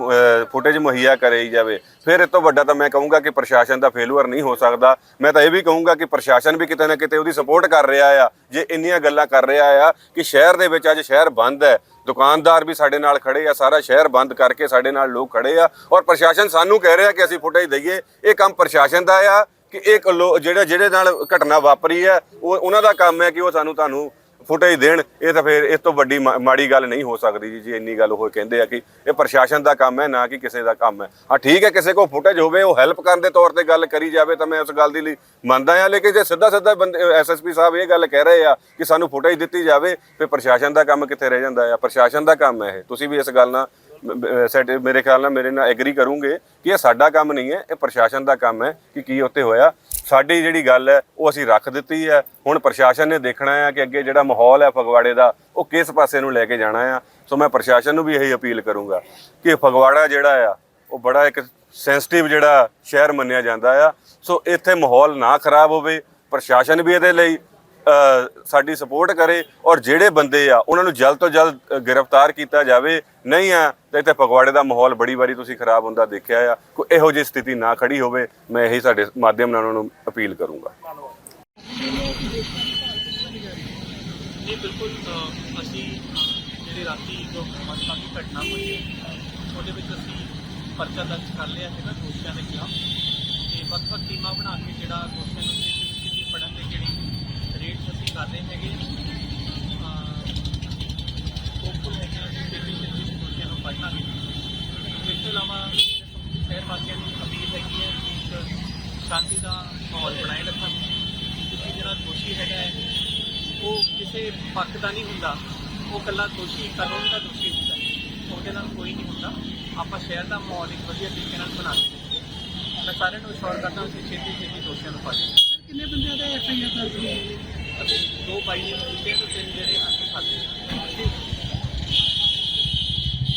ਫੁਟੇਜ ਮੁਹੱਈਆ ਕਰਾਈ ਜਾਵੇ ਫਿਰ ਇਹ ਤੋਂ ਵੱਡਾ ਤਾਂ ਮੈਂ ਕਹੂੰਗਾ ਕਿ ਪ੍ਰਸ਼ਾਸਨ ਦਾ ਫੇਲੂਅਰ ਨਹੀਂ ਹੋ ਸਕਦਾ। ਮੈਂ ਤਾਂ ਇਹ ਵੀ ਕਹੂੰਗਾ ਕਿ ਪ੍ਰਸ਼ਾਸਨ ਵੀ ਕਿਤੇ ਨਾ ਕਿਤੇ ਉਹਦੀ ਸਪੋਰਟ ਕਰ ਰਿਹਾ ਆ ਜੇ ਇੰਨੀਆਂ ਗੱਲਾਂ ਕਰ ਰਿਹਾ ਆ ਕਿ ਸ਼ਹਿਰ ਦੇ ਵਿੱਚ ਅੱਜ ਸ਼ਹਿਰ ਬੰਦ ਹੈ ਦੁਕਾਨਦਾਰ ਵੀ ਸਾਡੇ ਨਾਲ ਖੜੇ ਆ ਸਾਰਾ ਸ਼ਹਿਰ ਬੰਦ ਕਰਕੇ ਸਾਡੇ ਨਾਲ ਲੋਕ ਖੜੇ ਆ ਔਰ ਪ੍ਰਸ਼ਾਸਨ ਸਾਨੂੰ ਕਹਿ ਰਿਹਾ ਕਿ ਅਸੀਂ ਫੁਟੇਜ ਦਈਏ ਇਹ ਕੰਮ ਪ੍ਰਸ਼ਾਸਨ ਦਾ ਆ ਕਿ ਇਹ ਜਿਹੜੇ ਜਿਹੜੇ ਨਾਲ ਘਟਨਾ ਵਾਪਰੀ ਹੈ ਉਹ ਉਹਨਾਂ ਦਾ ਕੰਮ ਹੈ ਕਿ ਉਹ ਸਾਨੂੰ ਤੁਹਾਨੂੰ ਫੁਟੇਜ ਦੇਣ, ਇਹ ਤਾਂ ਫਿਰ ਇਸ ਤੋਂ ਵੱਡੀ ਮਾੜੀ ਗੱਲ ਨਹੀਂ ਹੋ ਸਕਦੀ ਜੀ ਜੀ ਇੰਨੀ ਗੱਲ ਉਹ ਕਹਿੰਦੇ ਆ ਕਿ ਇਹ ਪ੍ਰਸ਼ਾਸਨ ਦਾ ਕੰਮ ਹੈ, ਨਾ ਕਿ ਕਿਸੇ ਦਾ ਕੰਮ ਹੈ। ਹਾਂ, ਠੀਕ ਹੈ, ਕਿਸੇ ਕੋਲ ਫੁਟੇਜ ਹੋਵੇ, ਉਹ ਹੈਲਪ ਕਰਨ ਦੇ ਤੌਰ ਤੇ ਗੱਲ ਕਰੀ ਜਾਵੇ ਤਾਂ ਮੈਂ ਉਸ ਗੱਲ ਦੀ ਲਈ ਮੰਨਦਾ ਹਾਂ, ਲੇਕਿਨ ਜੇ ਸਿੱਧਾ ਸਿੱਧਾ ਬੰਦੇ ਐਸਐਸਪੀ ਸਾਹਿਬ ਇਹ ਗੱਲ ਕਹਿ ਰਹੇ ਆ ਕਿ ਸਾਨੂੰ ਫੁਟੇਜ ਦਿੱਤੀ ਜਾਵੇ, ਫਿਰ ਪ੍ਰਸ਼ਾਸਨ ਦਾ ਕੰਮ ਕਿੱਥੇ ਰਹਿ ਜਾਂਦਾ ਆ? ਪ੍ਰਸ਼ਾਸਨ ਦਾ ਕੰਮ ਹੈ ਇਹ। ਤੁਸੀਂ ਵੀ ਇਸ ਗੱਲ ਨਾਲ ਸੈਟ, ਮੇਰੇ ਖਿਆਲ ਨਾਲ ਮੇਰੇ ਨਾਲ ਐਗਰੀ ਕਰੋਗੇ ਕਿ ਇਹ ਸਾਡਾ ਕੰਮ ਨਹੀਂ ਹੈ, ਇਹ ਪ੍ਰਸ਼ਾਸਨ ਦਾ ਕੰਮ ਹੈ ਕਿ ਕੀ ਉੱਤੇ ਹੋਇਆ। ਸਾਡੀ ਜਿਹੜੀ ਗੱਲ ਹੈ, ਉਹ ਅਸੀਂ ਰੱਖ ਦਿੱਤੀ ਹੈ। ਹੁਣ ਪ੍ਰਸ਼ਾਸਨ ਨੇ ਦੇਖਣਾ ਹੈ ਕਿ ਅੱਗੇ ਜਿਹੜਾ ਮਾਹੌਲ ਹੈ ਫਗਵਾੜੇ ਦਾ, ਉਹ ਕਿਸ ਪਾਸੇ ਨੂੰ ਲੈ ਕੇ ਜਾਣਾ ਆ ਸੋ ਮੈਂ ਪ੍ਰਸ਼ਾਸਨ ਨੂੰ ਵੀ ਇਹੀ ਅਪੀਲ ਕਰੂੰਗਾ ਕਿ ਫਗਵਾੜਾ ਜਿਹੜਾ ਆ, ਉਹ ਬੜਾ ਇੱਕ ਸੈਂਸਿਟਿਵ ਜਿਹੜਾ ਸ਼ਹਿਰ ਮੰਨਿਆ ਜਾਂਦਾ ਆ। ਸੋ ਇੱਥੇ ਮਾਹੌਲ ਨਾ ਖਰਾਬ ਹੋਵੇ, ਪ੍ਰਸ਼ਾਸਨ ਵੀ ਇਹਦੇ ਲਈ ਸਾਡੀ ਸਪੋਰਟ ਕਰੇ ਔਰ ਜਿਹੜੇ ਬੰਦੇ ਆ, ਉਹਨਾਂ ਨੂੰ ਜਲਦ ਤੋਂ ਜਲਦ ਗ੍ਰਿਫਤਾਰ ਕੀਤਾ ਜਾਵੇ। ਨਹੀਂ ਆ, ਤੇ ਇੱਥੇ ਫਗਵਾੜੇ ਦਾ ਮਾਹੌਲ ਬੜੀ ਵਾਰੀ ਤੁਸੀਂ ਖਰਾਬ ਹੁੰਦਾ ਦੇਖਿਆ ਆ। ਕੋਈ ਇਹੋ ਜਿਹੀ ਸਥਿਤੀ ਨਾ ਖੜੀ ਹੋਵੇ, ਮੈਂ ਇਹੀ ਸਾਡੇ ਮਾਧਿਅਮ ਨਾਲ ਉਹਨਾਂ ਨੂੰ ਅਪੀਲ ਕਰੂੰਗਾ। ਨਹੀਂ, ਬਿਲਕੁਲ ਅਸੀਂ ਜਿਹੜੀ ਰਾਤੀ ਜੋ ਮਨਪਾਤੀ ਘਟਨਾ ਹੋਈ ਹੈ, ਉਹਦੇ ਵਿੱਚ ਅਸੀਂ ਪਰਚਾ ਦਰਜ ਕਰ ਲਿਆ ਹੈਗਾ ਦੋਸ਼ੀਆਂ ਦੇ ਖਿਲਾਫ। ਤੇ ਵੱਖ-ਵੱਖ ਟੀਮਾਂ ਬਣਾ ਕੇ ਜਿਹੜਾ ਦੋਸ਼ੀਆਂ ਨੂੰ ਛੇਤੀ ਤੋਂ ਛੇਤੀ ਫੜਨ ਦੇ ਜਿਹੜੀ ਅਸੀਂ ਕਰ ਰਹੇ ਹੈਗੇ। ਹੋਪਫੁਲ ਹੈਗੇ ਹਾਂ ਕਿ ਛੇਤੀ ਤੋਂ ਛੇਤੀ ਦੋਸ਼ੀਆਂ ਨੂੰ ਫੜ ਲਾਂਗੇ ਇਸ ਤੋਂ ਇਲਾਵਾ ਸ਼ਹਿਰ ਵਾਸੀਆਂ ਨੂੰ ਅਪੀਲ ਹੈਗੀ ਹੈ ਕਿ ਇੱਕ ਸ਼ਾਂਤੀ ਦਾ ਮਾਹੌਲ ਬਣਾਏ ਰੱਖਣ। ਕਿਉਂਕਿ ਜਿਹੜਾ ਦੋਸ਼ੀ ਹੈਗਾ ਉਹ ਕਿਸੇ ਪੱਖ ਦਾ ਨਹੀਂ ਹੁੰਦਾ। ਉਹ ਇਕੱਲਾ ਦੋਸ਼ੀ, ਕਾਨੂੰਨ ਦਾ ਦੋਸ਼ੀ ਹੁੰਦਾ ਉਹਦੇ ਨਾਲ ਕੋਈ ਨਹੀਂ ਹੁੰਦਾ। ਆਪਾਂ ਸ਼ਹਿਰ ਦਾ ਮਾਹੌਲ ਇੱਕ ਵਧੀਆ ਤਰੀਕੇ ਨਾਲ ਬਣਾ ਸਕਦੇ ਮੈਂ ਸਾਰਿਆਂ ਨੂੰ ਅਸ਼ੋਰ ਕਰਦਾ ਹਾਂ ਕਿ ਛੇਤੀ ਛੇਤੀ ਦੋਸ਼ੀਆਂ ਨੂੰ ਫੜ ਸਰ ਕਿੰਨੇ ਬੰਦਿਆਂ ਦਾ ਐਫ ਦਰਜ ਹੋਈ ਦੋ ਬਾਈ ਨੇ ਕੀਤੇ ਤੇ ਤਿੰਨ ਜਿਹੜੇ ਅੱਗੇ ਖਾਤੇ